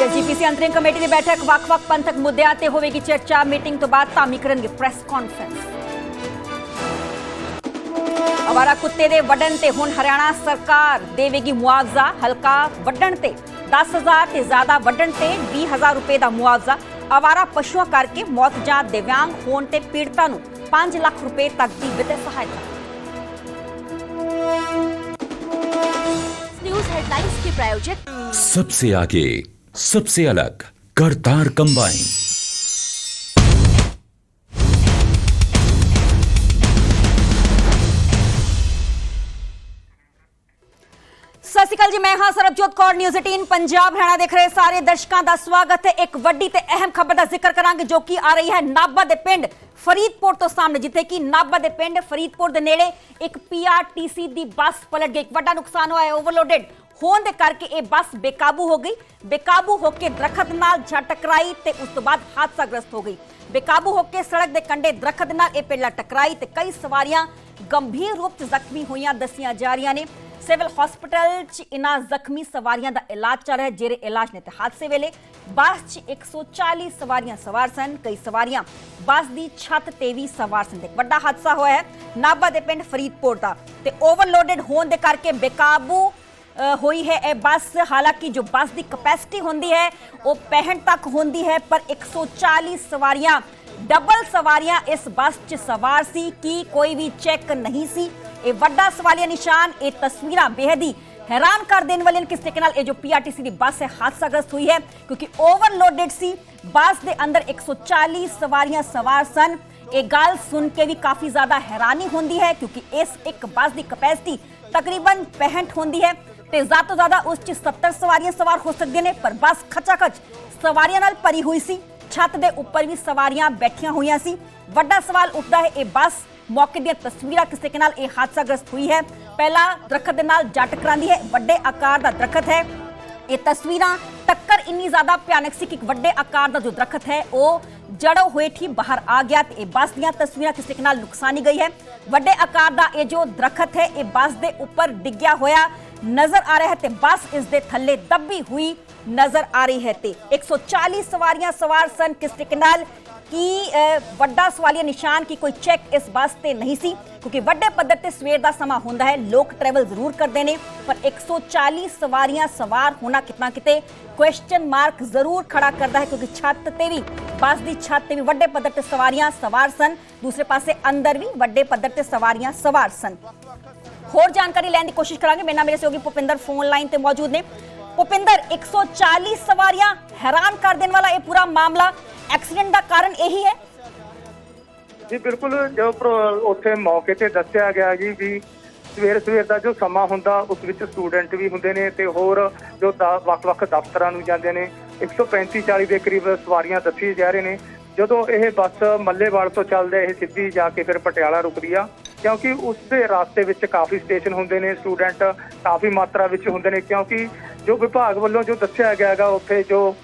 ਅੱਜ GPC ਅੰਤਰਿਮ committee ਦੀ ਬੈਠਕ ਵੱਖ-ਵੱਖ ਪੰਥਕ ਮੁੱਦਿਆਂ ਤੇ ਹੋਵੇਗੀ ਚਰਚਾ ਮੀਟਿੰਗ ਤੋਂ ਬਾਅਦ ਧਾਮੀ ਕਰਨਗੇ ਪ੍ਰੈਸ ਕਾਨਫਰੰਸ ਅਵਾਰਾ ਕੁੱਤੇ ਦੇ ਵੱਢਣ ਤੇ ਹੁਣ ਹਰਿਆਣਾ ਸਰਕਾਰ ਦੇਵੇਗੀ ਮੁਆਵਜ਼ਾ ਹਲਕਾ ਵੱਢਣ ਤੇ 10000 ਤੇ ਜ਼ਿਆਦਾ ਵੱਢਣ ਤੇ 20000 ਰੁਪਏ ਦਾ ਮੁਆਵਜ਼ਾ ਅਵਾਰਾ ਪਸ਼ੂਆਂ ਕਰਕੇ ਮੌਤ ਜਾਂ ਦਿਵਿਆਂਗ ਹੋਣ ਤੇ ਪੀੜਤਾਂ ਨੂੰ 5 ਲੱਖ ਰੁਪਏ ਤੱਕ ਦੀ ਵਿੱਤੀ ਸਹਾਇਤਾ न्यूज हेडलाइंस के प्रायोजक सबसे आगे सबसे अलग करतार कंबाइन ਸਤਿ ਸ਼੍ਰੀ ਅਕਾਲ ਜੀ ਮੈਂ ਹਾਂ ਸਰਬਜੋਤ ਕੌਰ ਨਿਊਜ਼ 18 ਪੰਜਾਬ ਹਰਿਆਣਾ ਦੇਖ ਰਹੇ ਸਾਰੇ ਦਰਸ਼ਕਾਂ ਦਾ ਸਵਾਗਤ ਹੈ ਇੱਕ ਵੱਡੀ ਤੇ ਅਹਿਮ ਖਬਰ ਦਾ ਜ਼ਿਕਰ ਕਰਾਂਗੇ ਜੋ ਕਿ ਆ ਰਹੀ ਹੈ ਨਾਭਾ ਦੇ ਪਿੰਡ ਫਰੀਦਪੁਰ ਤੋਂ ਸਾਹਮਣੇ ਜਿੱਥੇ ਕਿ ਨਾਭਾ ਦੇ ਪਿੰਡ ਫਰੀਦਪੁਰ ਦੇ ਨੇੜੇ ਇੱਕ ਪੀਆਰਟੀਸੀ ਦੀ ਬੱਸ ਪਲਟ ਗਈ ਇੱਕ ਵੱਡਾ ਨੁਕਸਾਨ ਹੋਇਆ ਹੈ ਓਵਰਲੋਡਡ ਹੋਣ ਦੇ ਕਰਕੇ ਇਹ ਬੱਸ ਬੇਕਾਬੂ ਹੋ ਗਈ। ਬੇਕਾਬੂ ਹੋ ਕੇ ਦਰਖਤ ਨਾਲ ਜਾ ਤੇ ਉਸ ਤੋਂ ਬਾਅਦ ਹਾਦਸਾਗ੍ਰਸਤ ਹੋ ਗਈ। ਬੇਕਾਬੂ ਹੋ ਕੇ ਸੜਕ ਦੇ ਕੰਢੇ ਦਰਖਤ ਨਾਲ ਇਹ ਪਹਿਲਾਂ ਟਕਰਾਈ ਤੇ ਕਈ ਸਵਾਰੀਆਂ ਗੰਭੀਰ ਰੂਪ 'ਚ ਜ਼ਖਮੀ ਹੋਈਆਂ ਦੱਸੀਆਂ ਜਾ ਰਹੀਆਂ ਨੇ। ਸਿਵਲ ਹਸਪੀਟਲ 'ਚ ਇਨ੍ਹਾਂ ਜ਼ਖਮੀ ਸਵਾਰੀਆਂ ਦਾ ਇਲਾਜ ਚੱਲ ਰਿਹਾ ਹੈ, ਜਿਹੜੇ ਇਲਾਜ ਨੇ ਤੇ ਹਾਦਸੇ ਵੇਲੇ ਬੱਸ 'ਚ 140 ਸਵਾਰੀਆਂ ਸਵਾਰ ਸਨ। ਕਈ ਸਵਾਰੀਆਂ ਬੱਸ ਦੀ ਛੱਤ ਤੇ ਵੀ ਸਵਾਰ ਸਨ। ਇੱਕ ਵੱਡਾ ਹਾਦਸਾ ਹੋਇਆ ਹੈ। ਨਾਭਾ ਦੇ ਪਿੰਡ ਫਰੀਦਕੋਟ ਦਾ ਤੇ ਓਵਰਲੋਡਡ ਹੋਣ ਦੇ ਕਰਕੇ ਬੇਕਾਬੂ ਹੋਈ ਹੈ ਇਹ ਬੱਸ ਹਾਲਾਂਕਿ ਜੋ ਬੱਸ ਦੀ ਕਪੈਸਿਟੀ ਹੁੰਦੀ ਹੈ ਉਹ 65 ਤੱਕ ਹੁੰਦੀ ਹੈ ਪਰ 140 ਸਵਾਰੀਆਂ ਡਬਲ ਸਵਾਰੀਆਂ ਇਸ ਬੱਸ 'ਚ ਸਵਾਰ ਸੀ ਕੀ ਕੋਈ ਵੀ ਚੈੱਕ ਨਹੀਂ ਸੀ ਇਹ ਵੱਡਾ ਸਵਾਲੀਆ ਨਿਸ਼ਾਨ ਇਹ ਤਸਵੀਰਾਂ ਬੇहद ਹੀ ਹੈਰਾਨ ਕਰ ਦੇਣ ਵਾਲੀਆਂ ਨੇ ਕਿਸ ਤਰੀਕੇ ਨਾਲ ਇਹ ਜੋ ਪੀਆਰਟੀਸੀ ਦੀ ਬੱਸ ਹੈ ਹਾਦਸਾਗ੍ਰਸਤ ਹੋਈ ਹੈ ਕਿਉਂਕਿ ਓਵਰਲੋਡਡ ਸੀ ਬੱਸ ਦੇ ਅੰਦਰ 140 ਸਵਾਰੀਆਂ ਸਵਾਰ ਸਨ ਇਹ ਗੱਲ ਸੁਣ ਕੇ ਵੀ ਕਾਫੀ ਜ਼ਿਆਦਾ ਹੈਰਾਨੀ ਹੁੰਦੀ ਹੈ ਕਿਉਂਕਿ ਇਸ ਇੱਕ ਬੱਸ ਦੀ ਕਪੈਸਿਟੀ ਤਕਰੀਬਨ 65 ਹੁੰਦੀ ਹੈ ਤੇ ਜ਼ਿਆਦਾ ਤੋਂ ਜ਼ਿਆਦਾ ਉਸ 'ਚ 70 ਸਵਾਰੀਆਂ ਸਵਾਰ ਹੋ ਸਕਦੀਆਂ ਨੇ, ਪਰ ਬੱਸ ਖਚਾਖਚ ਸਵਾਰੀਆਂ ਨਾਲ ਭਰੀ ਹੋਈ ਸੀ। ਛੱਤ ਦੇ ਉੱਪਰ ਵੀ ਸਵਾਰੀਆਂ ਬੈਠੀਆਂ ਹੋਈਆਂ ਸੀ। ਵੱਡਾ ਸਵਾਲ ਉੱਠਦਾ ਹੈ, ਇਹ ਬੱਸ ਮੌਕੇ ਦੀਆਂ ਤਸਵੀਰਾਂ ਕਿਸੇ ਕੇ ਨਾਲ ਇਹ ਹਾਦਸਾਗ੍ਰਸਤ ਹੋਈ ਹੈ? ਪਹਿਲਾ ਦਰਖਤ ਦੇ ਨਾਲ ਜੱਟ ਕਰਾਂਦੀ ਹੈ, ਵੱਡੇ ਆਕਾਰ ਦਾ ਦਰਖਤ ਹੈ। ਇਹ ਤਸਵੀਰਾਂ ਟੱਕਰ ਇੰਨੀ ਜ਼ਿਆਦਾ ਭਿਆਨਕ ਸੀ ਕਿ ਇੱਕ ਵੱਡੇ ਆਕਾਰ ਦਾ ਜੋ ਦਰਖਤ ਹੈ, ਉਹ ਜੜੋ ਹੋਏ ਠੀ ਬਾਹਰ ਆ ਗਿਆ ਤੇ ਇਹ ਬੱਸ ਦੀਆਂ ਤਸਵੀਰਾਂ ਕਿਸੇ ਨਾਲ ਨੁਕਸਾਨੀ ਗਈ ਹੈ। ਵੱਡੇ ਆਕਾਰ ਦਾ ਇਹ ਜੋ ਦਰਖਤ ਹੈ, ਇਹ ਬੱਸ ਦੇ ਉੱਪਰ ਡਿੱਗਿਆ ਹੋਇਆ ਨਜ਼ਰ ਆ ਰਿਹਾ ਹੈ ਤੇ ਬੱਸ ਇਸ ਦੇ ਥੱਲੇ ਦੱਬੀ ਹੋਈ ਨਜ਼ਰ ਆ ਰਹੀ ਹੈ ਤੇ 140 ਸਵਾਰੀਆਂ ਸਵਾਰ ਸਨ ਕਿਸ ਤਰੀਕੇ ਨਾਲ ਕੀ ਵੱਡਾ ਸਵਾਲੀਆ ਨਿਸ਼ਾਨ ਕੀ ਕੋਈ ਚੈੱਕ ਇਸ ਬੱਸ ਤੇ ਨਹੀਂ ਸੀ? ਕਿਉਂਕਿ ਵੱਡੇ ਪੱਧਰ ਤੇ ਸਵੇਰ ਦਾ ਸਮਾਂ ਹੁੰਦਾ ਹੈ, ਲੋਕ ਟਰੈਵਲ ਜ਼ਰੂਰ ਕਰਦੇ ਨੇ, ਪਰ 140 ਸਵਾਰੀਆਂ ਸਵਾਰ ਹੋਣਾ ਕਿਤਨਾ ਕਿਤੇ ਕੁਐਸਚਨ ਮਾਰਕ ਜ਼ਰੂਰ ਖੜਾ ਕਰਦਾ ਹੈ, ਕਿਉਂਕਿ ਛੱਤ ਤੇ ਵੀ, ਬੱਸ ਦੀ ਛੱਤ ਤੇ ਵੀ ਵੱਡੇ ਪੱਧਰ ਤੇ ਸਵਾਰੀਆਂ ਸਵਾਰ ਸਨ। ਦੂਸਰੇ ਪਾਸੇ ਅੰਦਰ ਵੀ ਵੱਡੇ ਪੱਧਰ ਤੇ ਸਵਾਰੀਆਂ ਸਵਾਰ ਸਨ। ਹੋਰ ਜਾਣਕਾਰੀ ਲੈਣ ਦੀ ਕੋਸ਼ਿਸ਼ ਕਰਾਂਗੇ। ਮੇਰੇ ਨਾਲ ਮੇਰੇ ਸਹਿਯੋਗੀ ਭੁਪਿੰਦਰ ਫੋਨ ਲਾਈਨ ਤੇ ਮੌਜੂਦ ਨੇ। ਭੁਪਿੰਦਰ 140 ਸਵਾਰੀਆਂ ਹੈਰਾਨ ਕਰ ਦੇਣ ਵਾਲਾ ਇਹ ਪੂਰਾ ਮਾਮਲਾ ਐਕਸੀਡੈਂਟ ਦਾ ਕਾਰਨ ਇਹੀ ਹੈ? ਜੀ, ਬਿਲਕੁਲ, ਜੋ ਉੱਥੇ ਮੌਕੇ ਤੇ ਦੱਸਿਆ ਗਿਆ ਜੀ ਵੀ ਸਵੇਰ ਸਵੇਰ ਦਾ ਜੋ ਸਮਾਂ ਹੁੰਦਾ, ਉਸ ਵਿੱਚ ਸਟੂਡੈਂਟ ਵੀ ਹੁੰਦੇ ਨੇ ਤੇ ਹੋਰ ਜੋ ਵੱਖ-ਵੱਖ ਦਫ਼ਤਰਾਂ ਨੂੰ ਜਾਂਦੇ ਨੇ। 135 40 ਦੇ ਕਰੀਬ ਸਵਾਰੀਆਂ ਦੱਸੀ ਜਾ ਰਹੇ ਨੇ। ਜਦੋਂ ਇਹ ਬੱਸ ਮੱਲੇਵਾਲ ਤੋਂ ਚੱਲਦੇ, ਇਹ ਸਿੱਧੀ ਜਾ ਕੇ ਫਿਰ ਪਟਿਆਲਾ ਰੁਕਦੀ ਆ। ਕਿਉਂਕਿ ਉਸ ਦੇ ਰਾਸਤੇ ਵਿੱਚ ਕਾਫੀ ਸਟੇਸ਼ਨ ਹੁੰਦੇ ਨੇ ਸਟੂਡੈਂਟ ਕਾਫੀ ਮਾਤਰਾ ਵਿੱਚ ਹੁੰਦੇ ਨੇ, ਕਿਉਂਕਿ ਜੋ ਵਿਭਾਗ ਵੱਲੋਂ ਜੋ ਦੱਸਿਆ ਗਿਆ ਹੈਗਾ, ਉੱਥੇ ਜੋ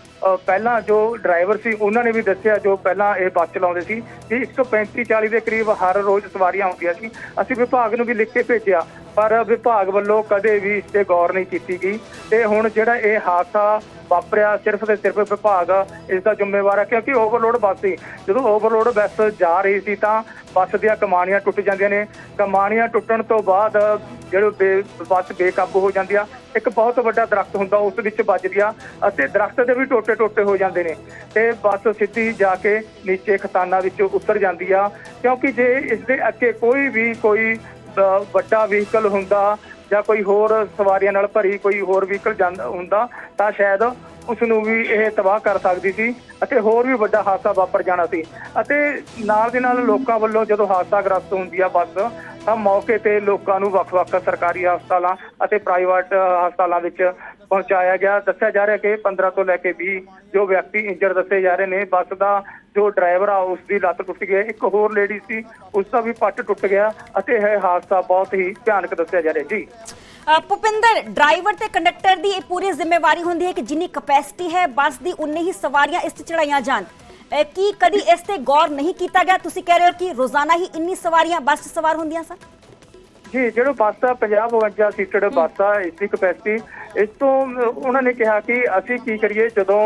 ਪਹਿਲਾਂ ਜੋ ਡਰਾਈਵਰ ਸੀ, ਉਹਨਾਂ ਨੇ ਵੀ ਦੱਸਿਆ ਜੋ ਪਹਿਲਾਂ ਇਹ ਬੱਸ ਚਲਾਉਂਦੇ ਸੀ ਕਿ 135 40 ਦੇ ਕਰੀਬ ਹਰ ਰੋਜ਼ ਸਵਾਰੀਆਂ ਹੁੰਦੀਆਂ ਸੀ। ਅਸੀਂ ਵਿਭਾਗ ਨੂੰ ਵੀ ਲਿਖ ਕੇ ਭੇਜਿਆ, ਪਰ ਵਿਭਾਗ ਵੱਲੋਂ ਕਦੇ ਵੀ ਇਸ ਤੇ ਗੌਰ ਨਹੀਂ ਕੀਤੀ ਗਈ। ਤੇ ਹੁਣ ਜਿਹੜਾ ਇਹ ਹਾਦਸਾ ਵਾਪਰਿਆ, ਸਿਰਫ ਤੇ ਸਿਰਫ ਵਿਭਾਗ ਇਸ ਦਾ ਜ਼ਿੰਮੇਵਾਰ ਹੈ, ਕਿਉਂਕਿ ਓਵਰਲੋਡ ਬੱਸ ਸੀ। ਜਦੋਂ ਓਵਰਲੋਡ ਬੱਸ ਜਾ ਰਹੀ ਸੀ ਤਾਂ ਬੱਸ ਦੀਆਂ ਕਮਾਨੀਆਂ ਟੁੱਟ ਜਾਂਦੀਆਂ ਨੇ। ਕਮਾਨੀਆਂ ਟੁੱਟਣ ਤੋਂ ਬਾਅਦ ਜਿਹੜੇ ਬੱਸ ਬੇਕਾਬੂ ਹੋ ਜਾਂਦੀ ਆ। ਇੱਕ ਬਹੁਤ ਵੱਡਾ ਦਰਖਤ ਹੁੰਦਾ ਉਸ ਵਿੱਚ ਵੱਜਦੀ ਆ। ਅਤੇ ਦਰਖਤ ਦੇ ਵੀ ਟੋਟੇ ਟੋਟੇ ਹੋ ਜਾਂਦੇ ਨੇ। ਤੇ ਬੱਸ ਸਿੱਧੀ ਜਾ ਕੇ ਨੀਚੇ ਖਤਾਨਾਂ ਵਿੱਚ ਉਤਰ ਜਾਂਦੀ ਆ। ਕਿਉਂਕਿ ਜੇ ਇਸ ਦੇ ਅੱਗੇ ਕੋਈ ਵੀ ਕੋਈ ਅ, ਵੱਡਾ ਵਹੀਕਲ ਹੁੰਦਾ ਜਾਂ ਕੋਈ ਹੋਰ ਸਵਾਰੀਆਂ ਨਾਲ ਭਰੀ ਕੋਈ ਹੋਰ ਵਹੀਕਲ ਜਾਂਦਾ ਹੁੰਦਾ ਤਾਂ ਸ਼ਾਇਦ ਉਸ ਨੂੰ ਵੀ ਇਹ ਤਬਾਹ ਕਰ ਸਕਦੀ ਸੀ ਅਤੇ ਹੋਰ ਵੀ ਵੱਡਾ ਹਾਦਸਾ ਵਾਪਰ ਜਾਣਾ ਸੀ। ਅਤੇ ਨਾਲ ਦੇ ਨਾਲ ਲੋਕਾਂ ਵੱਲੋਂ ਜਦੋਂ ਹਾਦਸਾ ਗ੍ਰਸਤ ਹੁੰਦੀ ਆ ਬੱਸ, ਤਾਂ ਮੌਕੇ ਤੇ ਲੋਕਾਂ ਨੂੰ ਵੱਖ-ਵੱਖ ਸਰਕਾਰੀ ਹਸਪਤਾਲਾਂ ਅਤੇ ਪ੍ਰਾਈਵੇਟ ਹਸਪਤਾਲਾਂ ਵਿੱਚ ਪਹੁੰਚਾਇਆ ਗਿਆ। ਦੱਸਿਆ ਜਾ ਰਿਹਾ ਕਿ 15 ਤੋਂ ਲੈ ਕੇ 20 ਜੋ ਵਿਅਕਤੀ ਇੰਜਰ ਦੱਸੇ ਜਾ ਰਹੇ ਨੇ, ਬੱਸ ਦਾ ਜੋ ਡਰਾਈਵਰ ਆ, ਉਸ ਦੀ ਲੱਤ ਟੁੱਟ ਗਈ ਹੈ। ਇੱਕ ਹੋਰ ਲੇਡੀ ਸੀ, ਉਸ ਦਾ ਵੀ ਪੱਟ ਟੁੱਟ ਗਿਆ ਅਤੇ ਇਹ ਹਾਦਸਾ ਬਹੁਤ ਹੀ ਭਿਆਨਕ ਦੱਸਿਆ ਜਾ ਰਿਹਾ। ਜੀ। ਭੁਪਿੰਦਰ, ਡਰਾਈਵਰ ਤੇ ਕੰਡਕਟਰ ਦੀ ਇਹ ਪੂਰੀ ਜ਼ਿੰਮੇਵਾਰੀ ਹੁੰਦੀ ਹੈ ਕਿ ਜਿੰਨੀ ਕਪੈਸਿਟੀ ਹੈ, ਬੱਸ ਦੀ ਉਨੀ ਹੀ ਸਵਾਰੀਆਂ ਇਸ ਤੇ ਚੜਾਈਆਂ ਜਾਣ। ਕੀ ਕਦੀ ਇਸ ਤੇ ਗੌਰ ਨਹੀਂ ਕੀਤਾ ਗਿਆ? ਤੁਸੀਂ ਕਹਿ ਰਹੇ ਹੋ ਕਿ ਰੋਜ਼ਾਨਾ ਹੀ ਇੰਨੀ ਸਵਾਰੀਆਂ ਬੱਸ 'ਚ ਸਵਾਰ ਹੁੰਦੀਆਂ ਸਨ? ਜੀ ਜਿਹੜਾ ਬੱਸ ਆ 50 52 ਸੀਟਡ ਬੱਸ ਆ, ਇਸ ਦੀ ਕਪੈਸਿਟੀ ਇਸ ਤੋਂ ਉਹਨਾਂ ਨੇ ਕਿਹਾ ਕਿ ਅਸੀਂ ਕੀ ਕਰੀਏ, ਜਦੋਂ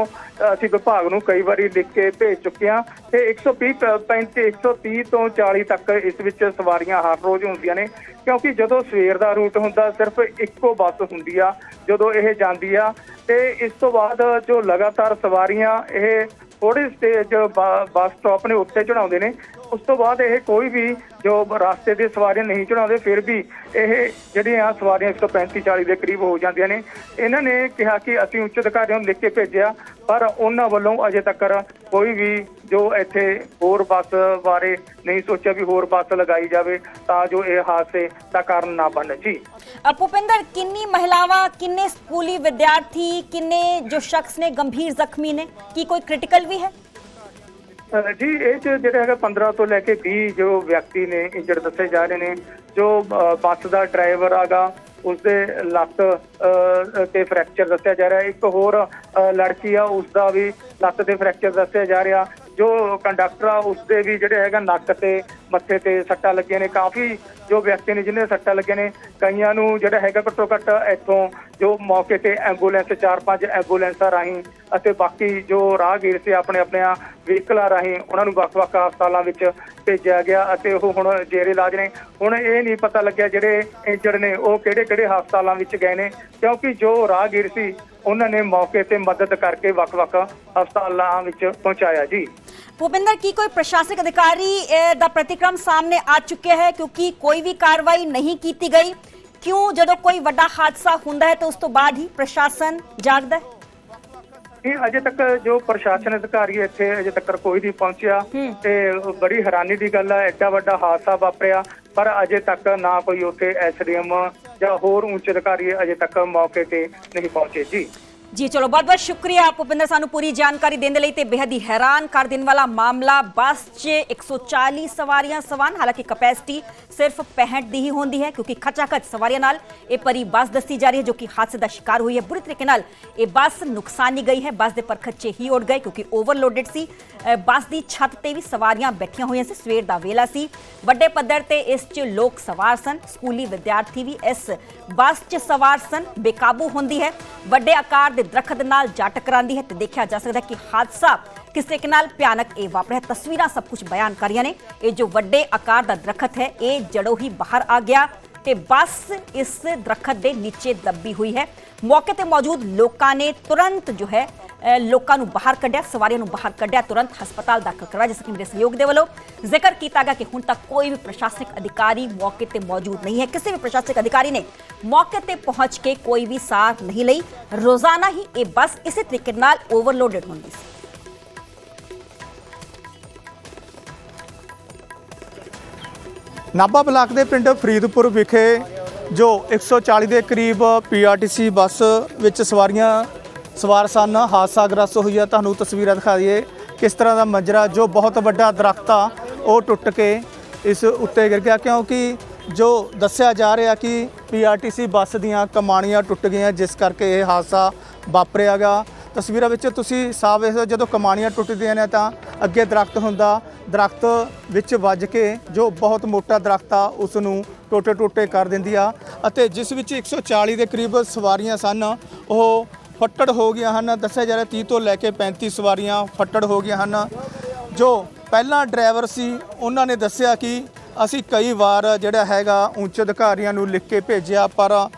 ਅਸੀਂ ਵਿਭਾਗ ਨੂੰ ਕਈ ਵਾਰੀ ਲਿਖ ਕੇ ਭੇਜ ਚੁੱਕੇ ਹਾਂ, ਤੇ 130 35 130 ਤੋਂ 40 ਤੱਕ ਇਸ ਵਿੱਚ ਸਵਾਰੀਆਂ ਹਰ ਰੋਜ਼ ਹੁੰਦੀਆਂ ਨੇ, ਕਿਉਂਕਿ ਜਦੋਂ ਸਵੇਰ ਦਾ ਰੂਟ ਹੁੰਦਾ, ਸਿਰਫ ਇੱਕੋ ਬੱਸ ਹੁੰਦੀ ਆ, ਜਦੋਂ ਇਹ ਜਾਂਦੀ ਆ, ਤੇ ਇਸ ਤੋਂ ਬਾਅਦ ਜੋ ਲਗਾਤਾਰ ਸਵਾਰੀਆਂ, ਇਹ ਥੋੜੇ ਸਟੇਜ ਬੱਸ ਸਟਾਪ ਨੇ ਉੱਤੇ ਚੜਾਉਂਦੇ ਨੇ। ਉਸ ਤੋਂ ਬਾਅਦ ਇਹ ਕੋਈ ਵੀ ਜੋ ਰਸਤੇ ਦੇ ਸਵਾਰੀਆਂ ਨਹੀਂ ਚੜਾਉਂਦੇ ਫਿਰ ਵੀ ਇਹ ਜਿਹੜੀਆਂ ਸਵਾਰੀਆਂ 135 40 ਦੇ ਕਰੀਬ ਹੋ ਜਾਂਦੀਆਂ ਨੇ। ਇਹਨਾਂ ਨੇ ਕਿਹਾ ਕਿ ਅਸੀਂ ਉੱਚ ਅਧਿਕਾਰੀਆਂ ਨੂੰ ਲਿਖ ਕੇ ਭੇਜਿਆ, ਪਰ ਉਹਨਾਂ ਵੱਲੋਂ ਅਜੇ ਤੱਕ ਕੋਈ ਵੀ ਜੋ ਇੱਥੇ ਹੋਰ ਬੱਸ ਬਾਰੇ ਨਹੀਂ ਸੋਚਿਆ ਵੀ ਹੋਰ ਬੱਸ ਲਗਾਈ ਜਾਵੇ ਤਾਂ ਜੋ ਇਹ ਹਾਦਸੇ ਦਾ ਕਾਰਨ ਨਾ ਬਣੇ। ਜੀ। ਭੁਪਿੰਦਰ ਕਿੰਨੀ ਮਹਿਲਾਵਾਂ ਕਿੰਨੇ ਸਕੂਲੀ ਵਿਦਿਆਰਥੀ ਕਿੰਨੇ ਜੋ ਸ਼ਖਸ ਨੇ ਗੰਭੀਰ ਜ਼ਖਮੀ ਨੇ ਕੀ ਕੋਈ ਕ੍ਰਿਟੀਕਲ ਵੀ ਹੈ? ਜੀ ਇਹ ਜਿਹੜੇ ਹੈਗਾ 15 ਤੋਂ ਲੈ ਕੇ 20 ਜੋ ਵਿਅਕਤੀ ਨੇ ਇੰਜਰ ਦੱਸੇ ਜਾ ਰਹੇ ਨੇ ਜੋ ਬੱਸ ਦਾ ਡਰਾਈਵਰ ਆਗਾ ਉਸਦੇ ਲੱਤ ਅਹ, ਤੇ ਫ੍ਰੈਕਚਰ ਦੱਸਿਆ ਜਾ ਰਿਹਾ। ਇੱਕ ਹੋਰ ਅਹ, ਲੜਕੀ ਆ ਉਸਦਾ ਵੀ ਲੱਤ ਤੇ ਫ੍ਰੈਕਚਰ ਦੱਸਿਆ ਜਾ ਰਿਹਾ। ਜੋ ਕੰਡਕਟਰ ਆ, ਉਸਦੇ ਵੀ ਜਿਹੜੇ ਹੈਗਾ ਨੱਕ ਤੇ, ਮੱਥੇ ਤੇ ਸੱਟਾਂ ਲੱਗੀਆਂ ਨੇ। ਕਾਫੀ ਜੋ ਵਿਅਕਤੀ ਨੇ ਜਿਨ੍ਹਾਂ ਦੇ ਸੱਟਾਂ ਲੱਗੀਆਂ ਨੇ, ਕਈਆਂ ਨੂੰ ਜਿਹੜਾ ਹੈਗਾ ਘੱਟੋ ਘੱਟ ਇੱਥੋਂ ਜੋ ਮੌਕੇ ਤੇ ਐਂਬੂਲੈਂਸ, ਚਾਰ ਪੰਜ ਐਂਬੂਲੈਂਸਾਂ ਰਾਹੀਂ ਅਤੇ ਬਾਕੀ ਜੋ ਰਾਹਗੀਰ ਸੀ, ਆਪਣੇ ਆਪਣੇ ਵਹੀਕਲਾਂ ਰਾਹੀਂ ਉਹਨਾਂ ਨੂੰ ਵੱਖ-ਵੱਖ ਹਸਪਤਾਲਾਂ ਵਿੱਚ ਭੇਜਿਆ ਗਿਆ ਅਤੇ ਉਹ ਹੁਣ ਜੇਰੇ ਇਲਾਜ ਨੇ। ਹੁਣ ਇਹ ਨਹੀਂ ਪਤਾ ਲੱਗਿਆ ਜਿਹੜੇ ਇੰਜਰਡ ਨੇ, ਉਹ ਕਿਹੜੇ-ਕਿਹੜੇ ਹਸਪਤਾਲਾਂ ਵਿੱਚ ਗਏ ਨੇ, ਕਿਉਂਕਿ ਜੋ ਰਾਹਗੀਰ ਸੀ ਉਹਨਾਂ ਨੇ ਮੌਕੇ ਤੇ ਮਦਦ ਕਰਕੇ ਵੱਖ-ਵੱਖ ਹਸਪਤਾਲਾਂ ਵਿੱਚ ਪਹੁੰਚਾਇਆ ਜੀ। ਭੁਪਿੰਦਰ ਕੀ ਕੋਈ ਪ੍ਰਸ਼ਾਸਨਿਕ ਅਧਿਕਾਰੀ ਦਾ ਪ੍ਰਤੀਕਰਮ ਸਾਹਮਣੇ ਆ ਚੁੱਕਿਆ ਹੈ? ਕਿਉਂਕਿ ਕੋਈ ਵੀ ਕਾਰਵਾਈ ਨਹੀਂ ਕੀਤੀ ਗਈ। ਕਿਉਂ? ਜਦੋਂ ਕੋਈ ਵੱਡਾ ਹਾਦਸਾ ਹੁੰਦਾ ਹੈ ਤਾਂ ਉਸ ਤੋਂ ਬਾਅਦ ਹੀ ਪ੍ਰਸ਼ਾਸਨ ਜਾਗਦਾ ਹੈ। ਇਹ ਅਜੇ ਤੱਕ ਜੋ ਪ੍ਰਸ਼ਾਸਨ ਅਧਿਕਾਰੀ ਇੱਥੇ ਅਜੇ ਤੱਕ ਕੋਈ ਨਹੀਂ ਪਹੁੰਚਿਆ। ਤੇ ਬੜੀ ਹੈਰਾਨੀ ਦੀ ਗੱਲ ਹੈ ਐਡਾ ਵੱਡਾ ਹਾਦਸਾ ਵਾਪਰਿਆ। ਪਰ ਅਜੇ ਤੱਕ ਨਾ ਕੋਈ ਉੱਥੇ ਐਸਡੀਐਮ ਜਾਂ ਹੋਰ ਉੱਚ ਅਧਿਕਾਰੀ ਅਜੇ ਤੱਕ ਮੌਕੇ ਤੇ ਨਹੀਂ ਪਹੁੰਚੇ। ਜੀ। ਜੀ, ਚਲੋ, ਬਹੁਤ ਬਹੁਤ ਸ਼ੁਕਰੀਆ ਭੁਪਿੰਦਰ ਸਾਨੂੰ ਪੂਰੀ ਜਾਣਕਾਰੀ ਦੇਣ ਦੇ ਲਈ ਤੇ ਬੇहद ਹੀ ਹੈਰਾਨ ਕਰ ਦੇਣ ਵਾਲਾ ਮਾਮਲਾ ਬੱਸ 'ਚ 140 ਸਵਾਰੀਆਂ ਸਵਾਨ, ਹਾਲਾਂਕਿ ਕਪੈਸਿਟੀ ਸਿਰਫ 65 ਦੀ ਹੀ ਹੁੰਦੀ ਹੈ, ਕਿਉਂਕਿ ਖਚਾਖਚ ਸਵਾਰੀਆਂ ਨਾਲ ਇਹ ਪਰੀ ਬੱਸ ਦੱਸੀ ਜਾ ਰਹੀ ਹੈ, ਜੋ ਕਿ ਹਾਦਸੇ ਦਾ ਸ਼ਿਕਾਰ ਹੋਈ ਹੈ। ਬੁਰੀ ਤਰੀਕੇ ਨਾਲ ਇਹ ਬੱਸ ਨੁਕਸਾਨੀ ਗਈ ਹੈ, ਬੱਸ ਦੇ ਪਰਖੱਚੇ ਹੀ ਉੱਡ ਗਏ ਕਿਉਂਕਿ ਓਵਰਲੋਡਡ ਸੀ। ਬੱਸ ਦੀ ਛੱਤ ਤੇ ਵੀ ਸਵਾਰੀਆਂ ਬੈਠੀਆਂ ਹੋਈਆਂ ਸੀ, ਸਵੇਰ ਦਾ ਵੇਲਾ ਸੀ। ਵੱਡੇ ਪੱਧਰ ਤੇ ਇਸ 'ਚ ਲੋਕ ਸਵਾਰ ਸਨ, ਸਕੂਲੀ ਵਿਦਿਆਰਥੀ ਵੀ ਇਸ ਬੱਸ 'ਚ ਸਵਾਰ ਸਨ, ਬੇਕਾਬੂ ਹੁੰਦੀ ਹੈ। ਵੱਡੇ ਆਕਾਰ ਦੇ ਦਰਖਤ ਨਾਲ ਜਾ ਟਕਰਾਂਦੀ ਹੈ ਤੇ ਦੇਖਿਆ ਜਾ ਸਕਦਾ ਕਿ ਹਾਦਸਾ ਕਿਸ ਤਰੀਕੇ ਨਾਲ ਭਿਆਨਕ ਇਹ ਵਾਪਰਿਆ ਤਸਵੀਰਾਂ ਸਭ ਕੁਝ ਬਿਆਨ ਕਰ ਰਹੀਆਂ ਨੇ। ਇਹ ਜੋ ਵੱਡੇ ਆਕਾਰ ਦਾ ਦਰਖਤ ਹੈ, ਇਹ ਜੜੋਂ ਹੀ ਬਾਹਰ ਆ ਗਿਆ ਤੇ ਬੱਸ ਇਸ ਦਰਖਤ ਦੇ ਨੀਚੇ ਦੱਬੀ ਹੋਈ ਹੈ। ਮੌਕੇ ਤੇ ਮੌਜੂਦ ਲੋਕਾਂ ਨੇ ਤੁਰੰਤ ਜੋ ਹੈ ਲੋਕਾਂ ਨੂੰ ਬਾਹਰ ਕੱਢਿਆ, ਸਵਾਰੀਆਂ ਨੂੰ ਬਾਹਰ ਕੱਢਿਆ, ਤੁਰੰਤ ਹਸਪਤਾਲ ਦਾਖਲ ਕਰਵਾਇਆ, ਜਿਸ ਕਿ ਮੇਰੇ ਸਹਿਯੋਗ ਦੇ ਵੱਲੋਂ ਜ਼ਿਕਰ ਕੀਤਾ ਗਿਆ ਕਿ ਹੁਣ ਤੱਕ ਕੋਈ ਵੀ ਪ੍ਰਸ਼ਾਸਨਿਕ ਅਧਿਕਾਰੀ ਮੌਕੇ ਤੇ ਮੌਜੂਦ ਨਹੀਂ ਹੈ। ਕਿਸੇ ਵੀ ਪ੍ਰਸ਼ਾਸਨਿਕ ਅਧਿਕਾਰੀ ਨੇ ਮੌਕੇ ਤੇ ਪਹੁੰਚ ਕੇ ਕੋਈ ਵੀ ਸਾਰ ਨਹੀਂ ਲਈ। ਰੋਜ਼ਾਨਾ ਹੀ ਇਹ ਬੱਸ ਇਸੇ ਤਰੀਕੇ ਨਾਲ ਓਵਰਲੋਡਡ ਹੁੰਦੀ ਸੀ। ਨਾਭਾ ਬਲਾਕ ਦੇ ਪਿੰਡ ਫਰੀਦਪੁਰ ਵਿਖੇ ਜੋ 140 ਦੇ ਕਰੀਬ ਪੀਆਰਟੀਸੀ ਬੱਸ ਵਿੱਚ ਸਵਾਰੀਆਂ ਸਵਾਰ ਸਨ ਹਾਦਸਾ ਗ੍ਰਸਤ ਹੋਈ ਆ ਤੁਹਾਨੂੰ ਤਸਵੀਰਾਂ ਦਿਖਾ ਦਈਏ ਕਿਸ ਤਰ੍ਹਾਂ ਦਾ ਮੰਜਰਾ, ਜੋ ਬਹੁਤ ਵੱਡਾ ਦਰਖਤ ਆ, ਉਹ ਟੁੱਟ ਕੇ ਇਸ ਉੱਤੇ ਗਿਰ ਗਿਆ। ਕਿਉਂਕਿ ਜੋ ਦੱਸਿਆ ਜਾ ਰਿਹਾ ਕਿ ਪੀਆਰਟੀਸੀ ਬੱਸ ਦੀਆਂ ਕਮਾਣੀਆਂ ਟੁੱਟ ਗਈਆਂ, ਜਿਸ ਕਰਕੇ ਇਹ ਹਾਦਸਾ ਵਾਪਰਿਆਗਾ ਤਸਵੀਰਾਂ ਵਿੱਚ ਤੁਸੀਂ ਸਾਫ਼ ਵੇਖ ਜਦੋਂ ਕਮਾਣੀਆਂ ਟੁੱਟਦੀਆਂ ਨੇ ਤਾਂ ਅੱਗੇ ਦਰਖਤ ਹੁੰਦਾ। ਦਰਖਤ ਵਿੱਚ ਵੱਜ ਕੇ ਜੋ ਬਹੁਤ ਮੋਟਾ ਦਰਖਤ ਆ ਉਸ ਨੂੰ ਟੋਟੇ ਟੋਟੇ ਕਰ ਦਿੰਦੀ ਆ। ਅਤੇ ਜਿਸ ਵਿੱਚ 140 ਦੇ ਕਰੀਬ ਸਵਾਰੀਆਂ ਸਨ, ਉਹ ਫੱਟੜ ਹੋ ਗਈਆਂ ਹਨ। ਦੱਸਿਆ ਜਾ ਰਿਹਾ 30 ਤੋਂ ਲੈ ਕੇ 35 ਸਵਾਰੀਆਂ ਫੱਟੜ ਹੋ ਗਈਆਂ ਹਨ। ਜੋ ਪਹਿਲਾਂ ਡਰਾਈਵਰ ਸੀ, ਉਹਨਾਂ ਨੇ ਦੱਸਿਆ ਕਿ ਅਸੀਂ ਕਈ ਵਾਰ ਜਿਹੜਾ ਹੈਗਾ ਉੱਚ ਅਧਿਕਾਰੀਆਂ ਨੂੰ ਲਿਖ ਕੇ ਭੇਜਿਆ, ਪਰ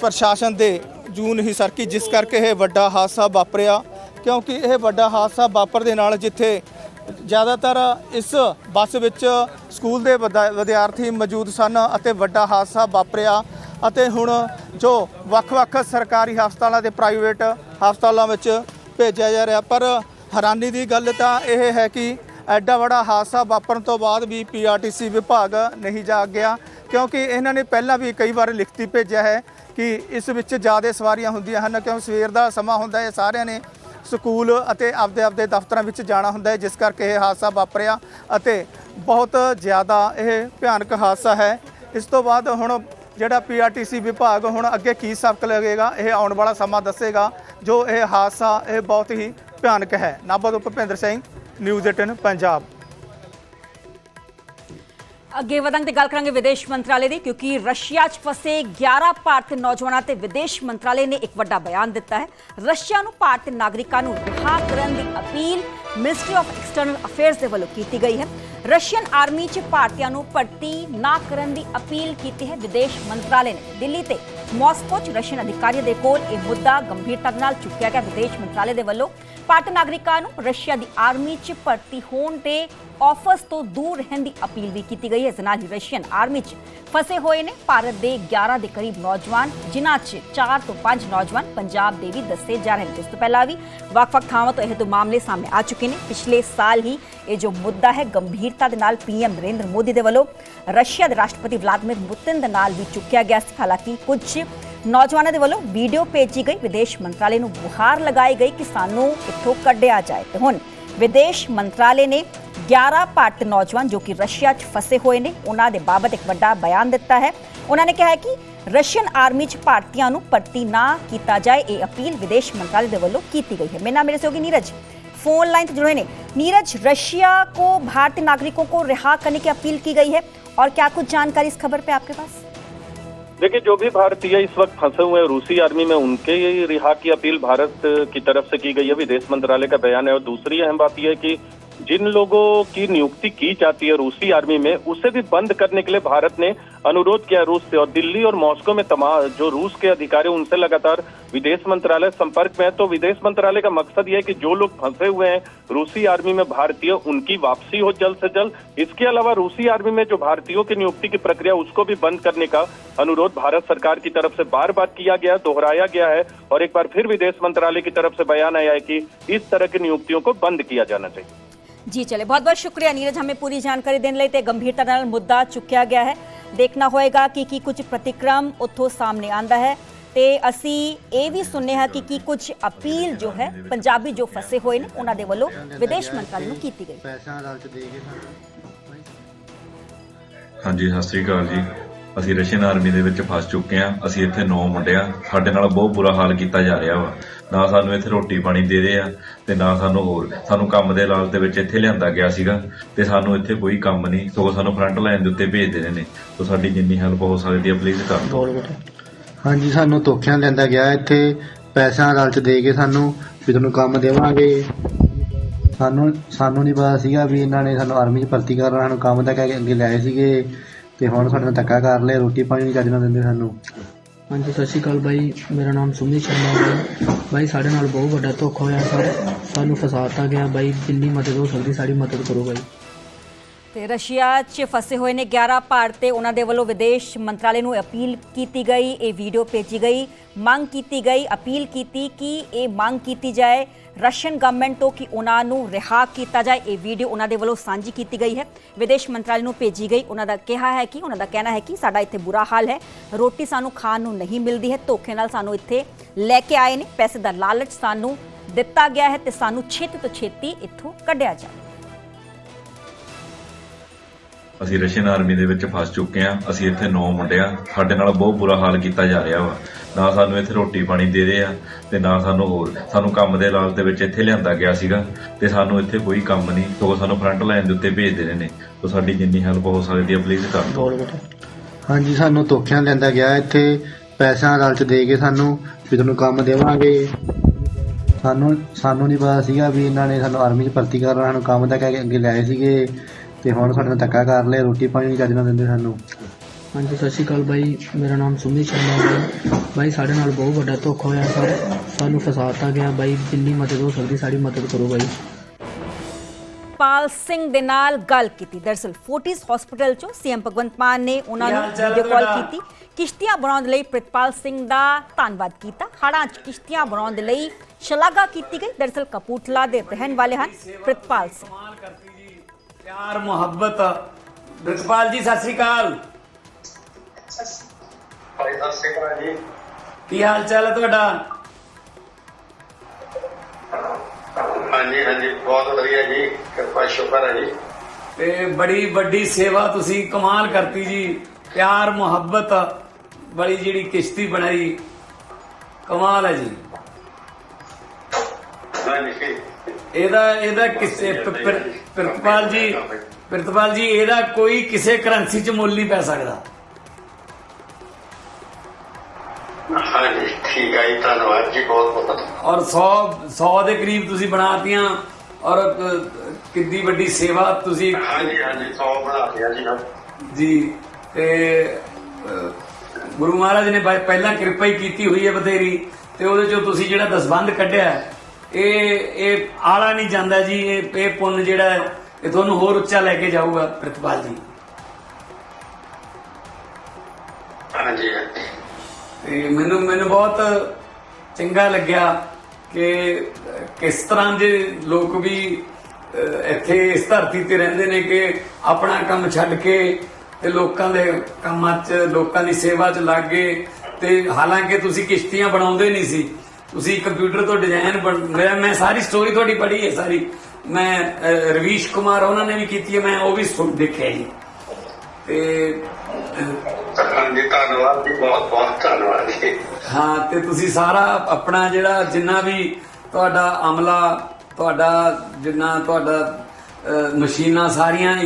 ਪ੍ਰਸ਼ਾਸਨ ਦੇ ਜੂ ਨਹੀਂ ਸਰਕੀ ਜਿਸ ਕਰਕੇ ਇਹ ਵੱਡਾ ਹਾਦਸਾ ਵਾਪਰਿਆ, ਕਿਉਂਕਿ ਇਹ ਵੱਡਾ ਹਾਦਸਾ ਵਾਪਰ ਦੇ ਨਾਲ ਜਿੱਥੇ ਜ਼ਿਆਦਾਤਰ ਇਸ ਬੱਸ ਵਿੱਚ ਸਕੂਲ ਦੇ ਵਿਦਾ- ਵਿਦਿਆਰਥੀ ਮੌਜੂਦ ਸਨ ਅਤੇ ਵੱਡਾ ਹਾਦਸਾ ਵਾਪਰਿਆ। ਅਤੇ ਹੁਣ ਜੋ ਵੱਖ-ਵੱਖ ਸਰਕਾਰੀ ਹਸਪਤਾਲਾਂ ਤੇ ਪ੍ਰਾਈਵੇਟ ਹਸਪਤਾਲਾਂ ਵਿੱਚ ਭੇਜਿਆ ਜਾ ਰਿਹਾ, ਪਰ ਹੈਰਾਨੀ ਦੀ ਗੱਲ ਤਾਂ ਇਹ ਹੈ ਕਿ ਐਡਾ ਵੱਡਾ ਹਾਦਸਾ ਵਾਪਰਨ ਤੋਂ ਬਾਅਦ ਵੀ ਪੀਆਰਟੀਸੀ ਵਿਭਾਗ ਨਹੀਂ ਜਾਗ ਗਿਆ, ਕਿਉਂਕਿ ਇਹਨਾਂ ਨੇ ਪਹਿਲਾਂ ਵੀ ਕਈ ਵਾਰ ਲਿਖਤੀ ਭੇਜਿਆ ਹੈ ਕਿ ਇਸ ਵਿੱਚ ਜ਼ਿਆਦਾ ਸਵਾਰੀਆਂ ਹੁੰਦੀਆਂ ਹਨ, ਕਿਉਂ ਸਵੇਰ ਦਾ ਸਮਾਂ ਹੁੰਦਾ ਹੈ, ਸਾਰਿਆਂ ਨੇ ਸਕੂਲ ਅਤੇ ਆਪਦੇ ਆਪਦੇ ਦਫ਼ਤਰਾਂ ਵਿੱਚ ਜਾਣਾ ਹੁੰਦਾ ਹੈ, ਜਿਸ ਕਰਕੇ ਇਹ ਹਾਦਸਾ ਵਾਪਰਿਆ ਅਤੇ ਬਹੁਤ ਜ਼ਿਆਦਾ ਇਹ ਭਿਆਨਕ ਹਾਦਸਾ ਹੈ। ਇਸ ਤੋਂ ਬਾਅਦ ਹੁਣ ਜਿਹੜਾ ਪੀਆਰਟੀਸੀ ਵਿਭਾਗ ਹੁਣ ਅੱਗੇ ਕੀ ਸਬਕ ਲੱਗੇਗਾ ਇਹ ਆਉਣ ਵਾਲਾ ਸਮਾਂ ਦੱਸੇਗਾ, ਜੋ ਇਹ ਹਾਦਸਾ ਇਹ ਬਹੁਤ ਹੀ ਭਿਆਨਕ ਹੈ। ਨਾਭਾ ਤੋਂ ਭੁਪਿੰਦਰ ਸਿੰਘ, ਨਿਊਜ਼ 18 ਪੰਜਾਬ। ਅੱਗੇ ਵਧਾਂਗੇ ਤੇ ਗੱਲ ਕਰਾਂਗੇ ਵਿਦੇਸ਼ ਮੰਤਰਾਲੇ ਦੀ, ਕਿਉਂਕਿ ਰਸ਼ੀਆ 'ਚ ਫਸੇ 11 ਭਾਰਤੀ ਨੌਜਵਾਨਾਂ ਤੇ ਵਿਦੇਸ਼ ਮੰਤਰਾਲੇ ਨੇ ਇੱਕ ਵੱਡਾ ਬਿਆਨ ਦਿੱਤਾ ਹੈ। ਰਸ਼ੀਆ ਨੂੰ ਭਾਰਤੀ ਨਾਗਰਿਕਾਂ ਨੂੰ ਰਿਹਾ ਕਰਨ ਦੀ appeal ministry of external affairs ਦੇ ਵੱਲੋਂ ਕੀਤੀ ਗਈ ਹੈ। ਰਸ਼ੀਅਨ ਆਰਮੀ 'ਚ ਭਾਰਤੀਆਂ ਨੂੰ ਭਰਤੀ ਨਾ ਕਰਨ ਦੀ ਅਪੀਲ ਕੀਤੀ ਹੈ। ਵਿਦੇਸ਼ ਮੰਤਰਾਲੇ ਨੇ ਦਿੱਲੀ ਤੇ ਮਾਸਕੋ 'ਚ ਰਸ਼ੀਅਨ ਅਧਿਕਾਰੀਆਂ ਦੇ ਕੋਲ ਇਹ ਮੁੱਦਾ ਗੰਭੀਰਤਾ ਨਾਲ ਚੁੱਕਿਆ ਗਿਆ। ਵਿਦੇਸ਼ ਮੰਤਰਾਲੇ ਦੇ ਵੱਲੋਂ ਭਾਰਤੀ ਨਾਗਰਿਕਾਂ ਨੂੰ ਰਸ਼ੀਆ ਦੀ ਆਰਮੀ 'ਚ ਭਰਤੀ ਹੋਣ ਦੇ ਆਫਰਸ ਤੋਂ ਦੂਰ ਰਹਿਣ ਦੀ ਅਪੀਲ ਵੀ ਕੀਤੀ ਗਈ ਹੈ। ਇਸ ਹੀ ਰਸ਼ੀਅਨ ਆਰਮੀ 'ਚ ਫਸੇ ਹੋਏ ਨੇ। ਭਾਰਤ ਦੇ 11 ਦੇ ਕਰੀਬ ਨੌਜਵਾਨ, ਜਿਨ੍ਹਾਂ 'ਚ 4 ਤੋਂ 5 ਨੌਜਵਾਨ ਪੰਜਾਬ ਦੇ ਵੀ ਦੱਸੇ ਜਾ ਰਹੇ ਨੇ। ਇਸ ਤੋਂ ਪਹਿਲਾਂ ਵੀ ਵੱਖ-ਵੱਖ ਥਾਵਾਂ ਤੋਂ ਇਹ ਦੋ ਮਾਮਲੇ ਸਾਹਮਣੇ ਆ ਚੁੱਕੇ ਨੇ। ਪਿਛਲੇ ਸਾਲ ਹੀ ਇਹ ਜੋ ਮੁੱਦਾ ਹੈ, ਗੰਭੀਰਤਾ ਦੇ ਨਾਲ ਪੀਐਮ ਨਰਿੰਦਰ ਮੋਦੀ ਦੇ ਵੱਲੋਂ ਰਸ਼ੀਆ ਦੇ ਰਾਸ਼ਟਰਪਤੀ ਵਲਾਦੀਮਿਰ ਪੁਤਿਨ ਦੇ ਨਾਲ ਵੀ ਚੁੱਕਿਆ ਗਿਆ ਸੀ। ਹਾਲਾਂਕਿ ਕੁਝ ਨੌਜਵਾਨਾਂ ਦੇ ਵੱਲੋਂ ਵੀਡੀਓ ਭੇਜੀ ਗਈ। ਵਿਦੇਸ਼ ਮੰਤਰਾਲੇ ਨੂੰ ਗੁਹਾਰ ਲਗਾਈ ਗਈ ਕਿ ਸਾਨੂੰ ਇੱਥੋਂ ਕੱਢਿਆ ਜਾਏ। ਤੇ ਹੁਣ ਵਿਦੇਸ਼ ਮੰਤਰਾਲੇ ਨੇ 11 ਭਾਰਤੀ ਨੌਜਵਾਨ ਜੋ ਕਿ ਰਸ਼ੀਆ 'ਚ ਫਸੇ ਹੋਏ ਨੇ ਉਹਨਾਂ ਦੇ ਬਾਬਤ ਇੱਕ ਵੱਡਾ ਬਿਆਨ ਦਿੱਤਾ ਹੈ ਉਹਨਾਂ ਨੇ ਕਿਹਾ ਹੈ ਕਿ ਰਸ਼ੀਅਨ ਆਰਮੀ 'ਚ ਭਾਰਤੀਆਂ ਨੂੰ ਭਰਤੀ ਨਾ ਕੀਤਾ ਜਾਏ ਇਹ ਅਪੀਲ ਵਿਦੇਸ਼ ਮੰਤਰਾਲੇ ਦੇ ਵੱਲੋਂ ਕੀਤੀ गई है मेरा नाम मेरे से होगी नीरज फोन लाइन से जुड़े ने नीरज रशिया को भारतीय नागरिकों को रिहा करने की अपील की गई है और क्या कुछ जानकारी इस खबर पे आपके पास देखिए जो भी भारतीय इस वक्त फंसे हुए हैं रूसी आर्मी में उनके ही रिहा की अपील भारत की तरफ से की गई है विदेश मंत्रालय का बयान है और दूसरी अहम बात यह है कि जिन लोगों की नियुक्ति की जाती है रूसी आर्मी में, उसे भी बंद करने के लिए भारत ने अनुरोध किया रूस से। और दिल्ली और मॉस्को में तमाम जो रूस के अधिकारी उनसे लगातार विदेश मंत्रालय संपर्क में है। तो विदेश मंत्रालय का मकसद यह है कि जो लोग फंसे हुए हैं रूसी आर्मी में भारतीय, उनकी वापसी हो जल्द से जल्द। इसके अलावा रूसी आर्मी में जो भारतीयों की नियुक्ति की प्रक्रिया, उसको भी बंद करने का अनुरोध भारत सरकार की तरफ़ से बार बार किया गया, दोहराया गया है। और एक बार फिर विदेश मंत्रालय की तरफ़ से बयान आया है कि इस तरह की नियुक्तियों को बंद किया जाना चाहिए। ਜੀ ਚਲੇ ਬਹੁਤ ਬਹੁਤ ਸ਼ੁਕਰੀਆ ਨੀਰਜ ਹਮੇ ਪੂਰੀ ਜਾਣਕਾਰੀ ਦੇਣ ਲਈ ਤੇ ਗੰਭੀਰਤਾ ਨਾਲ ਮੁੱਦਾ ਚੁੱਕਿਆ ਗਿਆ ਹੈ। ਦੇਖਣਾ ਹੋਏਗਾ ਕਿ ਕੀ ਕੁਝ ਪ੍ਰਤੀਕਰਮ ਉੱਥੋਂ ਸਾਹਮਣੇ ਆਂਦਾ ਹੈ। ਤੇ ਅਸੀਂ ਇਹ ਵੀ ਸੁਣਨੇ ਹਾਂ ਕਿ ਕੀ ਕੁਝ ਅਪੀਲ ਜੋ ਹੈ ਪੰਜਾਬੀ ਜੋ ਫਸੇ ਹੋਏ ਨੇ ਉਹਨਾਂ ਦੇ ਵੱਲੋਂ ਵਿਦੇਸ਼ ਮੰਤਰਾਲੇ ਨੂੰ ਕੀਤੀ ਗਈ। ਪੈਸਿਆਂ ਦਾ ਲਾਲਚ ਦੇ ਕੇ ਹਾਂਜੀ ਸਤਿ ਸ੍ਰੀ ਅਕਾਲ ਜੀ। ਅਸੀਂ ਰਸ਼ੀਅਨ ਆਰਮੀ ਦੇ ਵਿੱਚ ਫਸ ਚੁੱਕੇ ਹਾਂ। ਅਸੀਂ ਇੱਥੇ ਨੌ ਮੁੰਡੇ ਆ ਸਾਡੇ ਨਾਲ ਬਹੁਤ ਬੁਰਾ ਹਾਲ ਕੀਤਾ ਜਾ ਰਿਹਾ ਵਾ। ਨਾ ਸਾਨੂੰ ਇੱਥੇ ਰੋਟੀ ਪਾਣੀ ਦੇ ਰਹੇ ਆ ਤੇ ਨਾ ਸਾਨੂੰ ਹੋਰ। ਸਾਨੂੰ ਕੰਮ ਦੇ ਲਾਲਚ ਦੇ ਵਿੱਚ ਇੱਥੇ ਲਿਆਂਦਾ ਗਿਆ ਸੀਗਾ ਤੇ ਸਾਨੂੰ ਇੱਥੇ ਕੋਈ ਕੰਮ ਨਹੀਂ। ਸਗੋਂ ਸਾਨੂੰ ਫਰੰਟ ਲਾਈਨ ਦੇ ਉੱਤੇ ਭੇਜ ਦੇਣੇ ਨੇ। ਸੋ ਸਾਡੀ ਜਿੰਨੀ ਹੈਲਪ ਹੋ ਸਕਦੀ ਹੈ ਪਲੀਜ਼ ਕਰ ਦਿਓ। ਹਾਂਜੀ, ਸਾਨੂੰ ਧੋਖਿਆਂ ਲੈਂਦਾ ਗਿਆ। ਇੱਥੇ ਪੈਸਿਆਂ ਲਾਲਚ ਦੇ ਕੇ ਸਾਨੂੰ ਵੀ ਤੁਹਾਨੂੰ ਕੰਮ ਦੇਵਾਂਗੇ। ਸਾਨੂੰ ਸਾਨੂੰ ਨਹੀਂ ਪਤਾ ਸੀਗਾ ਵੀ ਇਹਨਾਂ ਨੇ ਸਾਨੂੰ ਆਰਮੀ 'ਚ ਭਰਤੀ ਕਰਨਾ। ਸਾਨੂੰ ਕੰਮ ਦਾ ਕਹਿ ਕੇ ਅੱਗੇ ਲਿਆਏ ਸੀਗੇ। ਤੇ ਹੁਣ ਸਾਡੇ ਨਾਲ ਧੱਕਾ ਕਰ ਲਿਆ, ਰੋਟੀ ਪਾਣੀ ਵੀ ਚੱਜ ਨਾਲ ਦਿੰਦੇ ਸਾਨੂੰ। ਹਾਂਜੀ, ਸਤਿ ਸ਼੍ਰੀ ਅਕਾਲ ਬਾਈ। ਮੇਰਾ ਨਾਮ ਸੁਮਿਤ ਸ਼ਰਮਾ ਬਾਈ। ਬਾਈ, ਸਾਡੇ ਨਾਲ ਬਹੁਤ ਵੱਡਾ ਧੋਖਾ ਹੋਇਆ ਸਰ। ਸਾਨੂੰ ਫਸਾਤਾ ਗਿਆ। ਬਾਈ, ਜਿੰਨੀ ਮਦਦ ਹੋ ਸਕਦੀ ਸਾਡੀ ਮਦਦ ਕਰੋ ਬਾਈ। ਤੇ ਰਸ਼ੀਆ 'ਚ ਫਸੇ ਹੋਏ ਨੇ 11 ਭਾਰਤੀ ਉਹਨਾਂ ਦੇ ਵੱਲੋਂ ਵਿਦੇਸ਼ ਮੰਤਰਾਲੇ ਨੂੰ ਅਪੀਲ ਕੀਤੀ ਗਈ, ਇਹ ਵੀਡੀਓ ਭੇਜੀ ਗਈ। ਮੰਗ ਕੀਤੀ ਗਈ, ਅਪੀਲ ਕੀਤੀ ਕਿ ਇਹ ਮੰਗ ਕੀਤੀ ਜਾਏ, ਰਸ਼ੀਅਨ ਗਵਰਨਮੈਂਟ ਤੋਂ ਕਿ ਉਹਨਾਂ ਨੂੰ ਰਿਹਾ ਕੀਤਾ ਜਾਏ। ਇਹ ਵੀਡੀਓ ਉਹਨਾਂ ਦੇ ਵੱਲੋਂ ਸਾਂਝੀ ਕੀਤੀ ਗਈ ਹੈ। ਵਿਦੇਸ਼ ਮੰਤਰਾਲੇ ਨੂੰ ਭੇਜੀ ਗਈ। ਉਹਨਾਂ ਦਾ ਕਿਹਾ ਹੈ ਕਿ, ਉਹਨਾਂ ਦਾ ਕਹਿਣਾ ਹੈ ਕਿ ਸਾਡਾ ਇੱਥੇ ਬੁਰਾ ਹਾਲ ਹੈ। ਰੋਟੀ ਸਾਨੂੰ ਖਾਣ ਨੂੰ ਨਹੀਂ ਮਿਲਦੀ ਹੈ। ਧੋਖੇ ਨਾਲ ਸਾਨੂੰ ਇੱਥੇ ਲੈ ਕੇ ਆਏ ਨੇ। ਪੈਸੇ ਦਾ ਲਾਲਚ ਸਾਨੂੰ ਦਿੱਤਾ ਗਿਆ ਹੈ ਤੇ ਸਾਨੂੰ ਛੇਤੀ ਤੋਂ ਛੇਤੀ ਇੱਥੋਂ ਕੱਢਿਆ ਜਾਏ ਅਸੀਂ ਰਸ਼ੀਅਨ ਆਰਮੀ ਦੇ ਵਿੱਚ ਫਸ ਚੁੱਕੇ ਹਾਂ। ਅਸੀਂ ਇੱਥੇ ਨੌ ਮੁੰਡੇ ਆ ਸਾਡੇ ਨਾਲ ਬਹੁਤ ਬੁਰਾ ਹਾਲ ਕੀਤਾ ਜਾ ਰਿਹਾ ਵਾ। ਨਾ ਸਾਨੂੰ ਇੱਥੇ ਰੋਟੀ ਪਾਣੀ ਦੇ ਰਹੇ ਆ ਤੇ ਨਾ ਸਾਨੂੰ ਹੋਰ। ਸਾਨੂੰ ਕੰਮ ਦੇ ਲਾਲਚ ਦੇ ਵਿੱਚ ਇੱਥੇ ਲਿਆਂਦਾ ਗਿਆ ਸੀਗਾ ਤੇ ਸਾਨੂੰ ਇੱਥੇ ਕੋਈ ਕੰਮ ਨਹੀਂ। ਸਗੋਂ ਸਾਨੂੰ ਫਰੰਟ ਲਾਈਨ ਦੇ ਉੱਤੇ ਭੇਜ ਦੇਣੇ ਨੇ। ਸੋ ਸਾਡੀ ਜਿੰਨੀ ਹੈਲਪ ਹੋ ਸਕਦੀ ਹੈ ਪਲੀਜ਼ ਕਰ ਦਿਓ। ਹਾਂਜੀ, ਸਾਨੂੰ ਧੋਖਿਆਂ ਲੈਂਦਾ ਗਿਆ। ਇੱਥੇ ਪੈਸਿਆਂ ਲਾਲਚ ਦੇ ਕੇ ਸਾਨੂੰ ਵੀ ਤੁਹਾਨੂੰ ਕੰਮ ਦੇਵਾਂਗੇ। ਸਾਨੂੰ ਸਾਨੂੰ ਨਹੀਂ ਪਤਾ ਸੀਗਾ ਵੀ ਇਹਨਾਂ ਨੇ ਸਾਨੂੰ ਆਰਮੀ 'ਚ ਭਰਤੀ ਕਰਨਾ। ਸਾਨੂੰ ਕੰਮ ਦਾ ਕਹਿ ਕੇ ਅੱਗੇ ਲਿਆਏ ਸੀਗੇ। ਤੇ ਹੁਣ ਸਾਡੇ ਨਾਲ ਧੱਕਾ ਕਰ ਲਿਆ ਰੋਟੀ ਪਾਣੀ ਨਹੀਂ ਚੱਜ ਨਾਲ ਦਿੰਦੇ ਸਾਨੂੰ। ਹਾਂਜੀ ਸਤਿ ਸ਼੍ਰੀ ਅਕਾਲ ਬਾਈ। ਮੇਰਾ ਨਾਮ ਸੁਮਿਤ ਸ਼ਰਮਾ ਬਾਈ ਬਾਈ ਸਾਡੇ ਨਾਲ ਬਹੁਤ ਵੱਡਾ ਧੋਖਾ ਹੋਇਆ ਸਰ। ਸਾਨੂੰ ਫਸਾਤਾ ਗਿਆ। ਬਾਈ ਜਿੰਨੀ ਮਦਦ ਹੋ ਸਕਦੀ ਸਾਡੀ ਮਦਦ ਕਰੋ ਬਾਈ। ਪਾਲ ਸਿੰਘ ਦੇ ਨਾਲ ਗੱਲ ਕੀਤੀ। ਦਰਸਲ ਫੋਰਟਿਸ ਹਸਪੀਟਲ ਚੋਂ ਸੀਐਮ ਭਗਵੰਤ ਮਾਨ ਨੇ ਉਹਨਾਂ ਨੂੰ ਵੀਡੀਓ ਕਾਲ ਕੀਤੀ। ਕਿਸ਼ਤੀਆਂ ਬਣਾਉਣ ਲਈ ਪ੍ਰਿਤਪਾਲ ਸਿੰਘ ਦਾ ਧੰਨਵਾਦ ਕੀਤਾ। ਹੜਾਂ 'ਚ ਕਿਸ਼ਤੀਆਂ ਬਣਾਉਣ ਦੇ ਲਈ ਸ਼ਲਾਘਾ ਕੀਤੀ ਗਈ। ਦਰਸਲ ਕਪੂਰਥਲਾ ਦੇ ਰਹਿਣ ਵਾਲੇ ਹਨ ਪ੍ਰਿਤਪਾਲ ਸਿੰਘ। ਪਿਆਰ ਮੁਹੱਬਤ। ਪ੍ਰਿਤਪਾਲ ਜੀ ਸਤਿ ਸ੍ਰੀ ਅਕਾਲ। ਭਾਈ ਸਤਿ ਸ਼੍ਰੀ ਅਕਾਲ ਜੀ। ਕੀ ਹਾਲ ਚਾਲ ਹੈ ਤੁਹਾਡਾ? ਹਾਂਜੀ ਹਾਂਜੀ ਬਹੁਤ ਵਧੀਆ ਜੀ। ਕਿਰਪਾ ਸ਼ੁਕਰ ਹੈ ਜੀ। ਤੇ ਬੜੀ ਵੱਡੀ ਸੇਵਾ ਤੁਸੀਂ ਕਮਾਲ ਕਰਤੀ ਜੀ। ਪਿਆਰ ਮੁਹੱਬਤ ਬੜੀ ਜਿਹੜੀ ਕਿਸ਼ਤੀ ਬਣਾਈ ਕਮਾਲ ਹੈ ਜੀ। ਹਾਂਜੀ। ਇਹਦਾ ਇਹਦਾ ਕਿਸੇ ਪ੍ਰਿਤਪਾਲ ਜੀ ਪ੍ਰਿਤਪਾਲ ਜੀ ਇਹਦਾ ਕੋਈ ਕਿਸੇ ਕਰੰਸੀ 'ਚ ਮੁੱਲ ਨਹੀਂ ਪੈ ਸਕਦਾ। ਹਾਂਜੀ ਠੀਕ ਹੈ ਧੰਨਵਾਦ ਜੀ ਬਹੁਤ ਬਹੁਤ ਔਰ 100 100 ਦੇ ਕਰੀਬ ਤੁਸੀਂ ਬਣਾਤੀਆਂ ਔਰ ਕਿੰਨੀ ਵੱਡੀ ਸੇਵਾ ਤੁਸੀਂ ਹਾਂਜੀ ਹਾਂਜੀ 100 ਬਣਾ ਦਿਆ ਜੀ ਜੀ ਤੇ ਗੁਰੂ ਮਹਾਰਾਜ ਨੇ ਪਹਿਲਾਂ ਕਿਰਪਾ ਹੀ ਕੀਤੀ ਹੋਈ ਹੈ ਬਥੇਰੀ ਤੇ ਉਹਦੇ ਚੋਂ ਤੁਸੀਂ ਜਿਹੜਾ ਦਸਬੰਧ ਕੱਢਿਆ ਇਹ ਇਹ ਆਲਾ ਨਹੀਂ ਜਾਂਦਾ ਜੀ ਇਹ ਇਹ ਪੁੰਨ ਜਿਹੜਾ ਹੈ, ਇਹ ਤੁਹਾਨੂੰ ਹੋਰ ਉੱਚਾ ਲੈ ਕੇ ਜਾਊਗਾ ਪ੍ਰਿਤਪਾਲ ਜੀ। ਹਾਂਜੀ। ਤੇ ਮੈਨੂੰ ਮੈਨੂੰ ਬਹੁਤ ਚੰਗਾ ਲੱਗਿਆ ਕਿ ਕਿਸ ਤਰ੍ਹਾਂ ਦੇ ਲੋਕ ਵੀ ਇੱਥੇ ਇਸ ਧਰਤੀ ਤੇ ਰਹਿੰਦੇ ਨੇ ਕਿ ਆਪਣਾ ਕੰਮ ਛੱਡ ਕੇ ਤੇ ਲੋਕਾਂ ਦੇ ਕੰਮਾਂ 'ਚ ਲੋਕਾਂ ਦੀ ਸੇਵਾ 'ਚ ਲੱਗ ਗਏ। ਤੇ ਹਾਲਾਂਕਿ ਤੁਸੀਂ ਕਿਸ਼ਤੀਆਂ ਬਣਾਉਂਦੇ ਨਹੀਂ ਸੀ ਤੁਸੀਂ ਕੰਪਿਊਟਰ ਤੋਂ ਡਿਜ਼ਾਈਨ ਮੈਂ ਮੈਂ ਸਾਰੀ ਸਟੋਰੀ ਤੁਹਾਡੀ ਪੜ੍ਹੀ ਹੈ ਸਾਰੀ। ਮੈਂ ਰਵੀਸ਼ ਕੁਮਾਰ ਉਹਨਾਂ ਨੇ ਵੀ ਕੀਤੀ ਹੈ ਮੈਂ ਉਹ ਵੀ ਸੁਣ ਦੇਖਿਆ ਜੀ। ਤੇ ਅਹ, ਹਾਂਜੀ ਧੰਨਵਾਦ ਜੀ ਬਹੁਤ ਬਹੁਤ ਧੰਨਵਾਦ ਜੀ। ਹਾਂ ਤੇ ਤੁਸੀਂ ਸਾਰਾ ਆਪਣਾ ਜਿਹੜਾ ਜਿੰਨਾ ਵੀ ਤੁਹਾਡਾ ਅਮਲਾ ਤੁਹਾਡਾ ਜਿੰਨਾ ਤੁਹਾਡਾ ਮਸ਼ੀਨਾਂ ਸਾਰੀਆਂ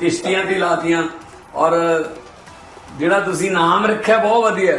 ਕਿਸ਼ਤੀਆਂ ਤੇ ਲਾਤੀਆਂ ਔਰ ਜਿਹੜਾ ਤੁਸੀਂ ਨਾਮ ਰੱਖਿਆ ਬਹੁਤ ਵਧੀਆ।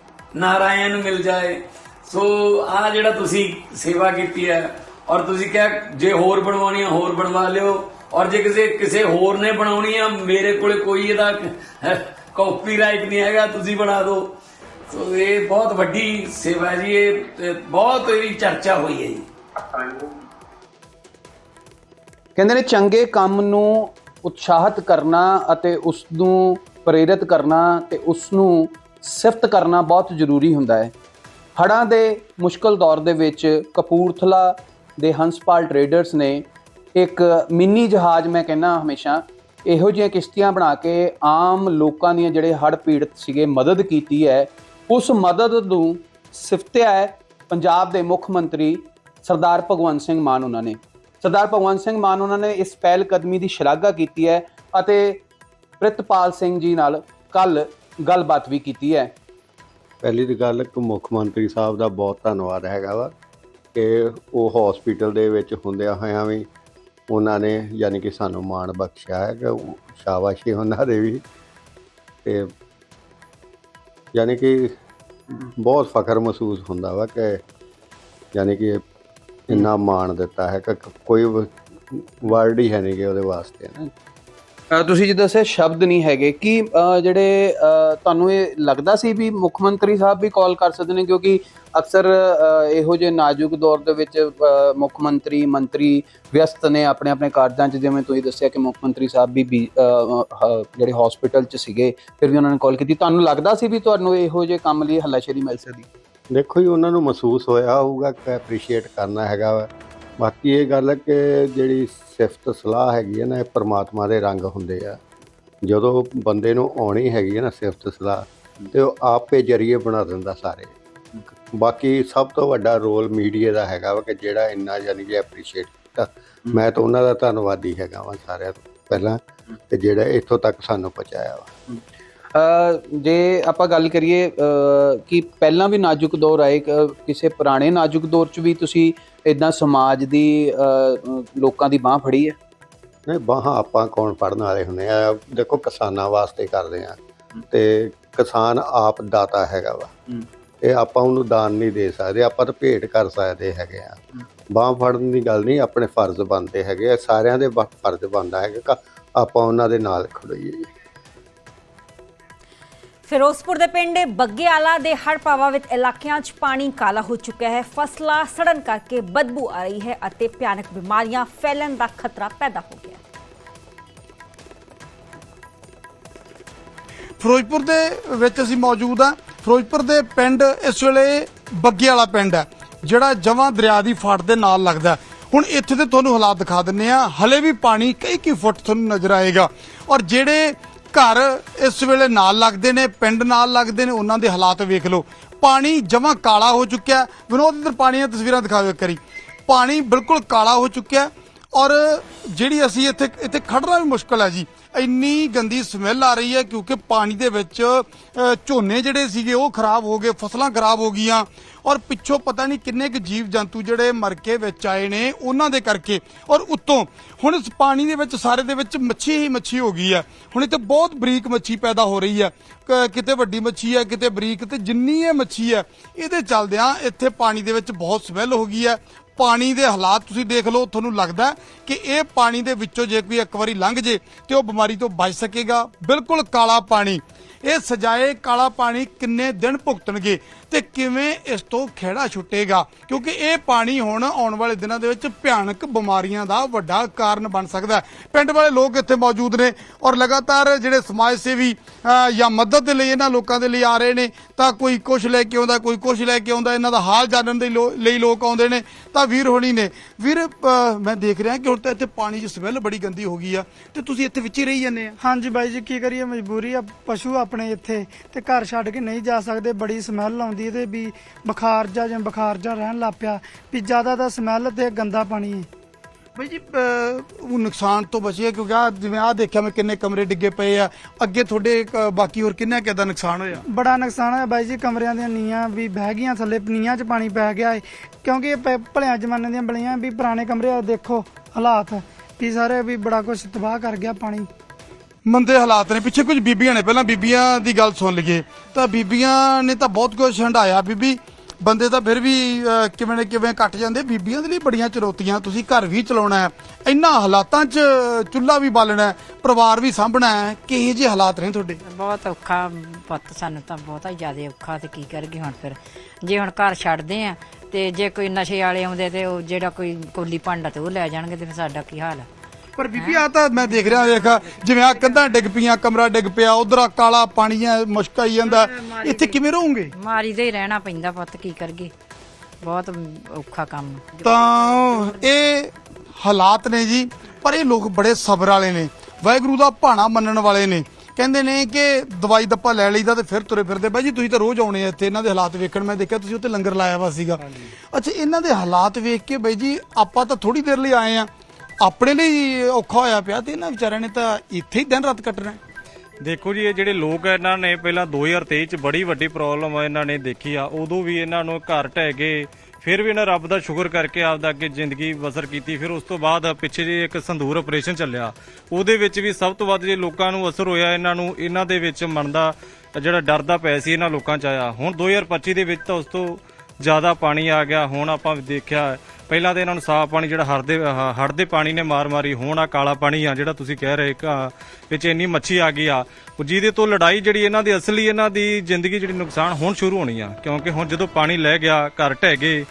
ਨਾਰਾਇਣ ਮਿਲ ਜਾਏ। ਸੋ ਆ ਜਿਹੜਾ ਤੁਸੀਂ ਸੇਵਾ ਕੀਤੀ ਹੈ ਔਰ ਤੁਸੀਂ ਕਿਹਾ ਜੇ ਹੋਰ ਬਣਵਾਉਣੀ ਆ ਹੋਰ ਬਣਵਾ ਲਿਓ। ਔਰ ਜੇ ਕਿਸੇ ਕਿਸੇ ਹੋਰ ਨੇ ਬਣਾਉਣੀ ਆ ਮੇਰੇ ਕੋਲੇ ਕੋਈ ਇਹਦਾ ਕਾਪੀਰਾਈਟ ਨਹੀਂ ਹੈਗਾ, ਤੁਸੀਂ ਬਣਾ ਦਿਓ। ਸੋ ਇਹ ਬਹੁਤ ਵੱਡੀ ਸੇਵਾ ਜੀ, ਇਹ ਬਹੁਤ ਇਹਦੀ ਚਰਚਾ ਹੋਈ ਹੈ ਜੀ। ਕਹਿੰਦੇ ਨੇ, ਚੰਗੇ ਕੰਮ ਨੂੰ ਉਤਸ਼ਾਹਿਤ ਕਰਨਾ ਅਤੇ ਉਸ ਨੂੰ ਪ੍ਰੇਰਿਤ ਕਰਨਾ ਤੇ ਉਸ ਨੂੰ ਸਿਫਤ ਕਰਨਾ ਬਹੁਤ ਜ਼ਰੂਰੀ ਹੁੰਦਾ ਹੈ। ਹੜ੍ਹਾਂ ਦੇ ਮੁਸ਼ਕਲ ਦੌਰ ਦੇ ਵਿੱਚ ਕਪੂਰਥਲਾ ਦੇ ਹੰਸਪਾਲ ਟਰੇਡਰਸ ਨੇ ਇੱਕ ਮਿੰਨੀ ਜਹਾਜ਼, ਮੈਂ ਕਹਿੰਦਾ ਹਮੇਸ਼ਾ, ਇਹੋ ਜਿਹੀਆਂ ਕਿਸ਼ਤੀਆਂ ਬਣਾ ਕੇ ਆਮ ਲੋਕਾਂ ਦੀਆਂ ਜਿਹੜੇ ਹੜ੍ਹ ਪੀੜਤ ਸੀਗੇ, ਮਦਦ ਕੀਤੀ ਹੈ। ਉਸ ਮਦਦ ਨੂੰ ਸਿਫਤਿਆ ਹੈ ਪੰਜਾਬ ਦੇ ਮੁੱਖ ਮੰਤਰੀ ਸਰਦਾਰ ਭਗਵੰਤ ਸਿੰਘ ਮਾਨ ਉਹਨਾਂ ਨੇ। ਸਰਦਾਰ ਭਗਵੰਤ ਸਿੰਘ ਮਾਨ ਉਹਨਾਂ ਨੇ ਇਸ ਪਹਿਲ ਕਦਮੀ ਦੀ ਸ਼ਲਾਘਾ ਕੀਤੀ ਹੈ ਅਤੇ ਪ੍ਰਿਤਪਾਲ ਸਿੰਘ ਜੀ ਨਾਲ ਕੱਲ ਗੱਲਬਾਤ ਵੀ ਕੀਤੀ ਹੈ। ਪਹਿਲੀ ਦੀ ਗੱਲ ਕਿ ਮੁੱਖ ਮੰਤਰੀ ਸਾਹਿਬ ਦਾ ਬਹੁਤ ਧੰਨਵਾਦ ਹੈਗਾ ਵਾ ਕਿ ਉਹ ਹਸਪੀਟਲ ਦੇ ਵਿੱਚ ਹੁੰਦਿਆਂ ਹੋਇਆਂ ਵੀ ਉਹਨਾਂ ਨੇ ਯਾਨੀ ਕਿ ਸਾਨੂੰ ਮਾਣ ਬਖਸ਼ਿਆ ਹੈ ਕਿ ਸ਼ਾਬਾਸ਼ੀ ਉਹਨਾਂ ਦੇ ਵੀ। ਤੇ ਯਾਨੀ ਕਿ ਬਹੁਤ ਫਖਰ ਮਹਿਸੂਸ ਹੁੰਦਾ ਵਾ ਕਿ ਯਾਨੀ ਕਿ ਇੰਨਾ ਮਾਣ ਦਿੱਤਾ ਹੈ ਕਿ ਕੋਈ ਵਰਡ ਹੀ ਹੈ ਨਹੀਂ ਕਿ ਉਹਦੇ ਵਾਸਤੇ। ਨਾ ਤੁਸੀਂ ਜਿੱਦਾਂ ਦੱਸਿਆ ਸ਼ਬਦ ਨਹੀਂ ਹੈਗੇ ਕਿ ਜਿਹੜੇ ਤੁਹਾਨੂੰ ਇਹ ਲੱਗਦਾ ਸੀ ਵੀ ਮੁੱਖ ਮੰਤਰੀ ਸਾਹਿਬ ਵੀ ਕਾਲ ਕਰ ਸਕਦੇ ਨੇ? ਕਿਉਂਕਿ ਅਕਸਰ ਇਹੋ ਜਿਹੇ ਨਾਜ਼ੁਕ ਦੌਰ ਦੇ ਵਿੱਚ ਮੁੱਖ ਮੰਤਰੀ ਮੰਤਰੀ ਵਿਅਸਤ ਨੇ ਆਪਣੇ ਆਪਣੇ ਕਾਰਜਾਂ 'ਚ। ਜਿਵੇਂ ਤੁਸੀਂ ਦੱਸਿਆ ਕਿ ਮੁੱਖ ਮੰਤਰੀ ਸਾਹਿਬ ਵੀ ਵੀ, ਜਿਹੜੇ ਹਸਪੀਟਲ 'ਚ ਸੀਗੇ ਫਿਰ ਵੀ ਉਹਨਾਂ ਨੇ ਕਾਲ ਕੀਤੀ। ਤੁਹਾਨੂੰ ਲੱਗਦਾ ਸੀ ਵੀ ਤੁਹਾਨੂੰ ਇਹੋ ਜਿਹੇ ਕੰਮ ਲਈ ਹੱਲਾਸ਼ੇਰੀ ਮਿਲ ਸਕਦੀ? ਦੇਖੋ ਜੀ ਉਹਨਾਂ ਨੂੰ ਮਹਿਸੂਸ ਹੋਇਆ ਹੋਊਗਾ ਕਿ ਐਪਰੀਸ਼ੀਏਟ ਕਰਨਾ ਹੈਗਾ ਵਾ। ਬਾਕੀ ਇਹ ਗੱਲ ਹੈ ਕਿ ਜਿਹੜੀ ਸਿਫਤ ਸਲਾਹ ਹੈਗੀ ਹੈ ਨਾ, ਇਹ ਪ੍ਰਮਾਤਮਾ ਦੇ ਰੰਗ ਹੁੰਦੇ ਆ। ਜਦੋਂ ਬੰਦੇ ਨੂੰ ਆਉਣੀ ਹੈਗੀ ਹੈ ਨਾ ਸਿਫਤ ਸਲਾਹ, ਤੇ ਉਹ ਆਪੇ ਜਰੀਏ ਬਣਾ ਦਿੰਦਾ ਸਾਰੇ। ਬਾਕੀ ਸਭ ਤੋਂ ਵੱਡਾ ਰੋਲ ਮੀਡੀਆ ਦਾ ਹੈਗਾ ਵਾ ਕਿ ਜਿਹੜਾ ਇੰਨਾ ਯਾਨੀ ਕਿ ਐਪਰੀਸ਼ੀਏਟ ਕੀਤਾ। ਮੈਂ ਤਾਂ ਉਹਨਾਂ ਦਾ ਧੰਨਵਾਦੀ ਹੈਗਾ ਵਾਂ ਸਾਰਿਆਂ ਤੋਂ ਪਹਿਲਾਂ, ਤੇ ਜਿਹੜਾ ਇੱਥੋਂ ਤੱਕ ਸਾਨੂੰ ਪਹੁੰਚਾਇਆ ਵਾ। ਜੇ ਆਪਾਂ ਗੱਲ ਕਰੀਏ ਕਿ ਪਹਿਲਾਂ ਵੀ ਨਾਜ਼ੁਕ ਦੌਰ ਆਏ ਕ- ਕਿਸੇ ਪੁਰਾਣੇ ਨਾਜ਼ੁਕ ਦੌਰ 'ਚ ਵੀ ਤੁਸੀਂ ਇਦਾਂ ਸਮਾਜ ਦੀ ਲੋਕਾਂ ਦੀ ਬਾਹ ਫੜੀ ਹੈ? ਨਹੀਂ ਬਾਹਾਂ ਆਪਾਂ ਕੌਣ ਪੜਨ ਵਾਲੇ ਹੁੰਦੇ ਆ? ਦੇਖੋ ਕਿਸਾਨਾਂ ਵਾਸਤੇ ਕਰਦੇ ਆ। ਤੇ ਕਿਸਾਨ ਆਪ ਦਾਤਾ ਹੈਗਾ ਵਾ। ਇਹ ਆਪਾਂ ਉਹਨੂੰ ਦਾਨ ਨਹੀਂ ਦੇ ਸਕਦੇ ਆਪਾਂ ਤਾਂ ਭੇਟ ਕਰ ਸਕਦੇ ਹੈਗੇ ਆ। ਬਾਹ ਫੜਨ ਦੀ ਗੱਲ ਨਹੀਂ ਆਪਣੇ ਫਰਜ਼ ਬਣਦੇ ਹੈਗੇ ਆ। ਸਾਰਿਆਂ ਦੇ ਫਰਜ਼ ਬਣਦਾ ਹੈਗਾ ਆਪਾਂ ਉਹਨਾਂ ਦੇ ਨਾਲ ਖੜੋਈਏ ਫਿਰੋਜ਼ਪੁਰ ਦੇ ਪਿੰਡ ਬੱਗੇਆਲਾ ਦੇ ਹੜ੍ਹ ਪ੍ਰਭਾਵਿਤ ਇਲਾਕਿਆਂ 'ਚ ਪਾਣੀ ਕਾਲਾ ਹੋ ਚੁੱਕਿਆ ਹੈ। ਫਸਲਾਂ ਸੜਨ ਕਰਕੇ ਬਦਬੂ ਆ ਰਹੀ ਹੈ ਅਤੇ ਭਿਆਨਕ ਬਿਮਾਰੀਆਂ ਫੈਲਣ ਦਾ ਖਤਰਾ ਪੈਦਾ ਹੋ ਗਿਆ ਫਿਰੋਜ਼ਪੁਰ ਦੇ ਵਿੱਚ ਅਸੀਂ ਮੌਜੂਦ ਹਾਂ। ਫਿਰੋਜ਼ਪੁਰ ਦੇ ਪਿੰਡ ਇਸ ਵੇਲੇ ਬੱਗੇ ਵਾਲਾ ਪਿੰਡ ਹੈ, ਜਿਹੜਾ ਜਵਾਂ ਦਰਿਆ ਦੀ ਫਾਟ ਦੇ ਨਾਲ ਲੱਗਦਾ ਹੁਣ ਇੱਥੇ ਤੇ ਤੁਹਾਨੂੰ ਹਾਲਾਤ ਦਿਖਾ ਦਿੰਨੇ ਆ ਹਲੇ ਵੀ ਪਾਣੀ ਕਈ ਕਈ ਫੁੱਟ ਤੁਹਾਨੂੰ ਨਜ਼ਰ ਆਏਗਾ। ਔਰ ਜਿਹੜੇ ਘਰ ਇਸ ਵੇਲੇ ਨਾਲ ਲੱਗਦੇ ਨੇ, ਪਿੰਡ ਨਾਲ ਲੱਗਦੇ ਨੇ, ਉਹਨਾਂ ਦੇ ਹਾਲਾਤ ਵੇਖ ਲਓ। ਪਾਣੀ ਜਮਾ ਕਾਲਾ ਹੋ ਚੁੱਕਿਆ ਵਿਨੋਦ, ਇੱਧਰ ਪਾਣੀ ਦੀਆਂ ਤਸਵੀਰਾਂ ਦਿਖਾਓ ਇੱਕ ਵਾਰੀ। ਪਾਣੀ ਬਿਲਕੁਲ ਕਾਲਾ ਹੋ ਚੁੱਕਿਆ ਔਰ ਜਿਹੜੀ ਅਸੀਂ ਇੱਥੇ ਇੱਥੇ ਖੜਨਾ ਵੀ ਮੁਸ਼ਕਲ ਹੈ ਜੀ। ਇੰਨੀ ਗੰਦੀ ਸਮੈਲ ਆ ਰਹੀ ਹੈ ਕਿਉਂਕਿ ਪਾਣੀ ਦੇ ਵਿੱਚ ਝੋਨੇ ਜਿਹੜੇ ਸੀਗੇ ਉਹ ਖਰਾਬ ਹੋ ਗਏ, ਫਸਲਾਂ ਖਰਾਬ ਹੋ ਗਈਆਂ। ਔਰ ਪਿੱਛੋਂ ਪਤਾ ਨਹੀਂ ਕਿੰਨੇ ਕੁ ਜੀਵ ਜੰਤੂ ਜਿਹੜੇ ਮਰ ਕੇ ਵਿੱਚ ਆਏ ਨੇ ਉਹਨਾਂ ਦੇ ਕਰਕੇ। ਔਰ ਉੱਤੋਂ, ਹੁਣ ਇਸ ਪਾਣੀ ਦੇ ਵਿੱਚ, ਸਾਰੇ ਦੇ ਵਿੱਚ ਮੱਛੀ ਹੀ ਮੱਛੀ ਹੋ ਗਈ ਹੈ। ਹੁਣ ਇੱਥੇ ਬਹੁਤ ਬਰੀਕ ਮੱਛੀ ਪੈਦਾ ਹੋ ਰਹੀ ਹੈ। ਕ- ਕਿਤੇ ਵੱਡੀ ਮੱਛੀ ਹੈ, ਕਿਤੇ ਬਰੀਕ, ਤੇ ਜਿੰਨੀ ਇਹ ਮੱਛੀ ਹੈ, ਇਹਦੇ ਚੱਲਦਿਆਂ ਇੱਥੇ ਪਾਣੀ ਦੇ ਵਿੱਚ ਬਹੁਤ ਸਮੈਲ ਹੋ ਗਈ ਹੈ। ਪਾਣੀ ਦੇ ਹਾਲਾਤ ਤੁਸੀਂ ਦੇਖ ਲਓ, ਤੁਹਾਨੂੰ ਲੱਗਦਾ ਕਿ ਇਹ ਪਾਣੀ ਦੇ ਵਿੱਚੋਂ ਜੇ ਕੋਈ ਇੱਕ ਵਾਰੀ ਲੰਘ ਜੇ ਤੇ ਉਹ ਬਿਮਾਰੀ ਤੋਂ ਬਚ ਸਕੇਗਾ। ਬਿਲਕੁਲ ਕਾਲਾ ਪਾਣੀ। ਇਹ ਸਜਾਏ ਕਾਲਾ ਪਾਣੀ ਕਿੰਨੇ ਦਿਨ ਭੁਗਤਣਗੇ? ਤੇ ਕਿਵੇਂ ਇਸ ਤੋਂ ਖਿਹੜਾ ਛੁੱਟੇਗਾ? ਕਿਉਂਕਿ ਇਹ ਪਾਣੀ ਹੁਣ ਆਉਣ ਵਾਲੇ ਦਿਨਾਂ ਦੇ ਵਿੱਚ ਭਿਆਨਕ ਬਿਮਾਰੀਆਂ ਦਾ ਵੱਡਾ ਕਾਰਨ ਬਣ ਸਕਦਾ ਹੈ। ਪਿੰਡ ਵਾਲੇ ਲੋਕ ਇੱਥੇ ਮੌਜੂਦ ਨੇ ਔਰ ਲਗਾਤਾਰ ਜਿਹੜੇ ਸਮਾਜ ਸੇਵੀ ਜਾਂ ਮਦਦ ਦੇ ਲਈ ਇਹਨਾਂ ਲੋਕਾਂ ਦੇ ਲਈ ਆ ਰਹੇ ਨੇ, ਤਾਂ ਕੋਈ ਕੁਝ ਲੈ ਕੇ ਆਉਂਦਾ, ਕੋਈ ਕੁਝ ਲੈ ਕੇ ਆਉਂਦਾ, ਇਹਨਾਂ ਦਾ ਹਾਲ ਜਾਣਨ ਦੇ ਲੋ- ਲਈ ਲੋਕ ਆਉਂਦੇ ਨੇ। ਤਾਂ ਵੀਰ ਹੋਣੀ ਨੇ, ਵੀਰ ਮੈਂ ਦੇਖ ਰਿਹਾ ਕਿ ਹੁਣ ਤਾਂ ਇੱਥੇ ਪਾਣੀ ਦੀ ਸਮੈਲ ਬੜੀ ਗੰਦੀ ਹੋ ਗਈ ਆ, ਤੇ ਤੁਸੀਂ ਇੱਥੇ ਵਿੱਚ ਹੀ ਰਹੀ ਜਾਂਦੇ ਆ। ਹਾਂਜੀ ਬਾਈ ਜੀ, ਕੀ ਕਰੀਏ, ਮਜਬੂਰੀ ਆ, ਪਸ਼ੂ ਆਪਣੇ ਇੱਥੇ, ਤੇ ਘਰ ਛੱਡ ਕੇ ਨਹੀਂ ਜਾ ਸਕਦੇ, ਬੜੀ ਸਮੈਲ ਆਉਂਦੀ ਹੈ ਤੇ ਵੀ ਬੁਖਾਰ ਜਾ ਜਿਵੇਂ ਬੁਖਾਰ ਜਾ ਰਹਿਣ ਲੱਗ ਪਿਆ ਵੀ ਜ਼ਿਆਦਾ ਤਾਂ ਸਮੈਲ ਤੇ ਗੰਦਾ ਪਾਣੀ। ਹੈ ਬਈ ਜੀ ਅਹ, ਉਹ ਨੁਕਸਾਨ ਤੋਂ ਬਚੇ ਕਿਉਂਕਿ ਆ ਜਿਵੇਂ ਆ ਦੇਖਿਆ ਮੈਂ ਕਿੰਨੇ ਕਮਰੇ ਡਿੱਗੇ ਪਏ ਆ। ਅੱਗੇ ਤੁਹਾਡੇ ਅਹ, ਬਾਕੀ ਹੋਰ ਕਿੰਨਾ ਕਿਦਾ ਨੁਕਸਾਨ ਹੋਇਆ? ਬੜਾ ਨੁਕਸਾਨ ਹੈ ਬਾਈ ਜੀ ਕਮਰਿਆਂ ਦੀਆਂ ਨੀਆਂ ਵੀ ਬਹਿ ਗਈਆਂ ਥੱਲੇ ਨੀਆਂ 'ਚ ਪਾਣੀ ਪੈ ਗਿਆ ਹੈ ਕਿਉਂਕਿ ਇਹ ਪ- ਭਲਿਆਂ ਜ਼ਮਾਨੇ ਦੀਆਂ ਬਲੀਆਂ ਵੀ ਪੁਰਾਣੇ ਕਮਰੇ ਆ ਦੇਖੋ ਹਾਲਾਤ। ਵੀ ਸਾਰੇ ਵੀ ਬੜਾ ਕੁਝ ਤਬਾਹ ਕਰ ਗਿਆ ਪਾਣੀ। ਮੰਦੇ ਹਾਲਾਤ ਨੇ। ਪਿੱਛੇ ਕੁਝ ਬੀਬੀਆਂ ਨੇ, ਪਹਿਲਾਂ ਬੀਬੀਆਂ ਦੀ ਗੱਲ ਸੁਣ ਲਈਏ। ਤਾਂ ਬੀਬੀਆਂ ਨੇ ਤਾਂ ਬਹੁਤ ਕੁਝ ਹੰਡਾਇਆ ਬੀਬੀ, ਬੰਦੇ ਤਾਂ ਫਿਰ ਵੀ ਕਿਵੇਂ ਨੇ ਕਿਵੇਂ ਕੱਟ ਜਾਂਦੇ। ਬੀਬੀਆਂ ਦੇ ਲਈ ਬੜੀਆਂ ਚੁਣੌਤੀਆਂ। ਤੁਸੀਂ ਘਰ ਵੀ ਚਲਾਉਣਾ ਹੈ। ਇੰਨਾ ਹਾਲਾਤਾਂ 'ਚ ਚੁੱਲ੍ਹਾ ਵੀ ਬਾਲਣਾ ਹੈ। ਪਰਿਵਾਰ ਵੀ ਸਾਂਭਣਾ ਹੈ। ਕਿਹੋ ਜਿਹੇ ਹਾਲਾਤ ਨੇ ਤੁਹਾਡੇ? ਬਹੁਤ ਔਖਾ ਪੁੱਤ ਸਾਨੂੰ ਤਾਂ ਬਹੁਤਾ ਹੀ ਜ਼ਿਆਦਾ ਔਖਾ ਤੇ ਕੀ ਕਰਗੇ ਹੁਣ ਫਿਰ। ਜੇ ਹੁਣ ਘਰ ਛੱਡਦੇ ਆ ਤੇ ਜੇ ਕੋਈ ਨਸ਼ੇ ਵਾਲੇ ਆਉਂਦੇ ਤੇ ਉਹ ਜਿਹੜਾ ਕੋਈ ਕੋਲੀ ਭਾਂਡਾ ਤੇ ਉਹ ਲੈ ਜਾਣਗੇ ਤੇ ਫਿਰ ਸਾਡਾ ਕੀ ਹਾਲ ਆ? ਪਰ ਬੀਬੀ ਆ ਤਾਂ ਮੈਂ ਦੇਖ ਰਿਹਾ ਵੇਖ ਜਿਵੇਂ ਆ ਕੰਧਾਂ ਡਿੱਗ ਪਈਆਂ ਕਮਰਾ ਡਿੱਗ ਪਿਆ ਉਧਰ ਆ ਕਾਲਾ ਪਾਣੀ ਆ ਮੁਸ਼ਕ ਆਈ ਜਾਂਦਾ ਇੱਥੇ ਕਿਵੇਂ ਰਹੋਗੇ? ਮਾਰੀ ਦੇ ਹੀ ਰਹਿਣਾ ਪੈਂਦਾ ਪੁੱਤ ਕੀ ਕਰਗੇ ਬਹੁਤ ਔਖਾ ਕੰਮ। ਤਾਂ ਇਹ ਹਾਲਾਤ ਨੇ ਜੀ ਪਰ ਇਹ ਲੋਕ ਬੜੇ ਸਬਰ ਵਾਲੇ ਨੇ। ਵਾਹਿਗੁਰੂ ਦਾ ਭਾਣਾ ਮੰਨਣ ਵਾਲੇ ਨੇ। ਕਹਿੰਦੇ ਨੇ ਕਿ ਦਵਾਈ ਦੱਪਾ ਲੈ ਲਈਦਾ ਤੇ ਫਿਰ ਤੁਰੇ ਫਿਰਦੇ। ਬਾਈ ਜੀ ਤੁਸੀਂ ਤਾਂ ਰੋਜ਼ ਆਉਣੇ ਆ ਇੱਥੇ ਇਹਨਾਂ ਦੇ ਹਾਲਾਤ ਵੇਖਣ। ਮੈਂ ਦੇਖਿਆ ਤੁਸੀਂ ਉੱਥੇ ਲੰਗਰ ਲਾਇਆ ਵਾ ਸੀਗਾ। ਅੱਛਾ ਇਹਨਾਂ ਦੇ ਹਾਲਾਤ ਵੇਖ ਕੇ ਬਾਈ ਜੀ ਆਪਾਂ ਤਾਂ ਥੋੜੀ ਦੇਰ ਲਈ ਆਏ ਆ। ਆਪਣੇ ਲਈ ਔਖਾ ਹੋਇਆ ਪਿਆ ਤੇ ਇਹਨਾਂ ਵਿਚਾਰਿਆਂ ਨੇ ਤਾਂ ਇੱਥੇ ਹੀ ਦਿਨ ਰਾਤ ਕੱਟਣਾ ਹੈ। ਦੇਖੋ ਜੀ, ਇਹ ਜਿਹੜੇ ਲੋਕ ਆ, ਇਹਨਾਂ ਨੇ ਪਹਿਲਾਂ 2023 ਚ ਬੜੀ ਵੱਡੀ ਪ੍ਰੋਬਲਮ ਇਹਨਾਂ ਨੇ ਦੇਖੀ ਆ। ਉਦੋਂ ਵੀ ਇਹਨਾਂ ਨੂੰ ਘਰ ਢਹਿ ਗਏ ਫਿਰ ਵੀ ਇਹਨਾਂ ਰੱਬ ਦਾ ਸ਼ੁਕਰ ਕਰਕੇ ਆਪਦਾ ਅੱਗੇ ਜ਼ਿੰਦਗੀ ਬਸਰ ਕੀਤੀ। ਫਿਰ ਉਸ ਤੋਂ ਬਾਅਦ ਪਿੱਛੇ ਜੇ ਇੱਕ ਸੰਧੂਰ ਆਪਰੇਸ਼ਨ ਚੱਲਿਆ। ਉਹਦੇ ਵਿੱਚ ਵੀ ਸਭ ਤੋਂ ਵੱਧ ਜੇ ਲੋਕਾਂ ਨੂੰ ਅਸਰ ਹੋਇਆ ਇਹਨਾਂ ਨੂੰ, ਇਹਨਾਂ ਦੇ ਵਿੱਚ ਮਨ ਦਾ ਜਿਹੜਾ ਡਰ ਦਾ ਪੈ ਸੀ ਇਹਨਾਂ ਲੋਕਾਂ ਚ ਆਇਆ। ਹੁਣ 2025 ਦੇ ਵਿੱਚ ਤਾਂ ਉਸ ਤੋਂ ਜ਼ਿਆਦਾ ਪਾਣੀ ਆ ਗਿਆ। ਹੁਣ ਆਪਾਂ ਦੇਖਿਆ ਪਹਿਲਾਂ ਤਾਂ ਇਹਨਾਂ ਨੂੰ ਸਾਫ਼ ਪਾਣੀ ਜਿਹੜਾ ਹੜਦੇ ਹੜ ਦੇ ਪਾਣੀ ਨੇ ਮਾਰ ਮਾਰੀ, ਹੁਣ ਆ ਕਾਲਾ ਪਾਣੀ ਆ ਜਿਹੜਾ ਤੁਸੀਂ ਕਹਿ ਰਹੇ ਵਿੱਚ ਇੰਨੀ ਮੱਛੀ ਆ ਗਈ ਆ। ਜਿਹਦੇ ਤੋਂ ਲੜਾਈ ਜਿਹੜੀ ਇਹਨਾਂ ਦੀ ਅਸਲੀ ਇਹਨਾਂ ਦੀ ਜ਼ਿੰਦਗੀ ਜਿਹੜੀ ਨੁਕਸਾਨ ਹੁਣ ਸ਼ੁਰੂ ਹੋਣੀ ਆ। ਕਿਉਂਕਿ ਹੁਣ ਜਦੋਂ ਪਾਣੀ ਲੈ ਗਿਆ, ਘਰ ਢਹਿ ਗਏ,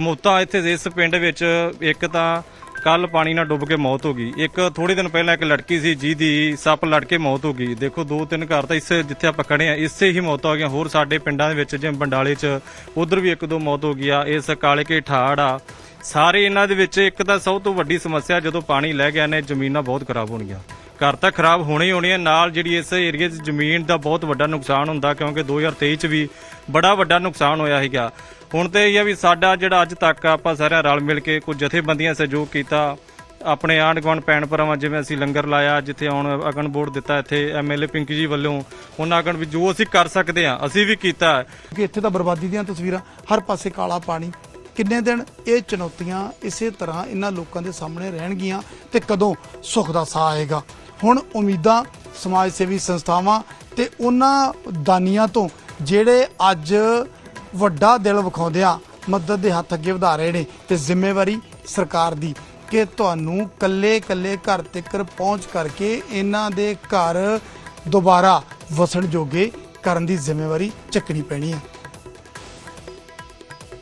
ਮੌਤਾਂ ਇੱਥੇ ਇਸ ਪਿੰਡ ਵਿੱਚ ਇੱਕ ਤਾਂ ਕੱਲ ਪਾਣੀ ਨਾਲ ਡੁੱਬ ਕੇ ਮੌਤ ਹੋ ਗਈ। ਇੱਕ ਥੋੜੇ ਦਿਨ ਪਹਿਲਾਂ ਇੱਕ ਲੜਕੀ ਸੀ, ਜਿਹਦੀ ਸੱਪ ਲੜ ਕੇ ਮੌਤ ਹੋ ਗਈ। ਦੇਖੋ, ਦੋ ਤਿੰਨ ਘਰ ਤਾਂ ਇਸ ਜਿੱਥੇ ਆਪਾਂ ਖੜੇ ਆ, ਇਸੇ ਹੀ ਮੌਤਾਂ ਹੋ ਗਈਆਂ। ਹੋਰ ਸਾਡੇ ਪਿੰਡਾਂ ਦੇ ਵਿੱਚ ਜਿਵੇਂ ਬੰਡਾਲੇ 'ਚ ਉਧਰ ਵੀ ਇੱਕ ਦੋ ਮੌਤ ਹੋ ਗਈ ਆ। ਇਸ ਕਾਲੇ ਕੇ ਠਾੜ ਆ। ਸਾਰੇ ਇਹਨਾਂ ਦੇ ਵਿੱਚ ਇੱਕ ਤਾਂ ਸਭ ਤੋਂ ਵੱਡੀ ਸਮੱਸਿਆ ਜਦੋਂ ਪਾਣੀ ਲੈ ਗਿਆ ਨੇ ਜ਼ਮੀਨਾਂ ਬਹੁਤ ਖਰਾਬ ਹੋਣਗੀਆਂ। ਘਰ ਤਾਂ ਖਰਾਬ ਹੋਣੇ ਹੀ ਹੋਣੇ ਨਾਲ ਜਿਹੜੀ ਇਸ ਏਰੀਏ 'ਚ ਜ਼ਮੀਨ ਦਾ ਬਹੁਤ ਵੱਡਾ ਨੁਕਸਾਨ ਹੁੰਦਾ, ਕਿਉਂਕਿ 2023 'ਚ ਵੀ ਬੜਾ ਵੱਡਾ ਨੁਕਸਾਨ ਹੋਇਆ ਸੀਗਾ। ਹੁਣ ਤੇ ਇਹ ਆ ਵੀ ਸਾਡਾ ਜਿਹੜਾ ਅੱਜ ਤੱਕ ਆਪਾਂ ਸਾਰਿਆਂ ਰਲ ਮਿਲ ਕੇ ਕੁਝ ਜਥੇਬੰਦੀਆਂ ਸਹਿਯੋਗ ਕੀਤਾ, ਆਪਣੇ ਆਂਢ ਗੁਆਂਢ ਭੈਣ ਭਰਾਵਾਂ ਜਿਵੇਂ ਅਸੀਂ ਲੰਗਰ ਲਾਇਆ, ਜਿੱਥੇ ਹੁਣ ਅਗਨ ਬੋਰਡ ਦਿੱਤਾ ਇੱਥੇ ਐਮਐਲਏ ਪਿੰਕੀ ਜੀ ਵੱਲੋਂ, ਉਹਨਾਂ ਅਗਨ ਵੀ ਜੋ ਅਸੀਂ ਕਰ ਸਕਦੇ ਆ ਅਸੀਂ ਵੀ ਕੀਤਾ। ਕਿ ਇੱਥੇ ਤਾਂ ਬਰਬਾਦੀ ਦੀਆਂ ਤਸਵੀਰਾਂ, ਹਰ ਪਾਸੇ ਕਾਲਾ ਪਾਣੀ ਕਿੰਨੇ ਦਿਨ ਇਹ ਚੁਣੌਤੀਆਂ ਇਸੇ ਤਰ੍ਹਾਂ ਇਹਨਾਂ ਲੋਕਾਂ ਦੇ ਸਾਹਮਣੇ ਰਹਿਣਗੀਆਂ ਤੇ ਕਦੋਂ ਸੁੱਖ ਦਾ ਸਾਹ ਆਏਗਾ? ਹੁਣ ਉਮੀਦਾਂ ਸਮਾਜ ਸੇਵੀ ਸੰਸਥਾਵਾਂ ਤੇ ਉਹਨਾਂ ਦਾਨੀਆਂ ਤੋਂ ਜਿਹੜੇ ਅੱਜ ਵੱਡਾ ਦਿਲ ਵਿਖਾਉਂਦਿਆਂ ਮਦਦ ਦੇ ਹੱਥ ਅੱਗੇ ਵਧਾ ਰਹੇ ਨੇ ਤੇ ਜ਼ਿੰਮੇਵਾਰੀ ਸਰਕਾਰ ਦੀ ਕਿ ਤੁਹਾਨੂੰ ਕੱਲੇ ਕੱਲੇ ਘਰ ਤੱਕ ਪਹੁੰਚ ਕਰਕੇ ਇਹਨਾਂ ਦੇ ਘਰ ਦੁਬਾਰਾ ਵਸਣ ਜੋਗੇ ਕਰਨ ਦੀ ਜ਼ਿੰਮੇਵਾਰੀ ਚੱਕਣੀ ਪੈਣੀ ਹੈ।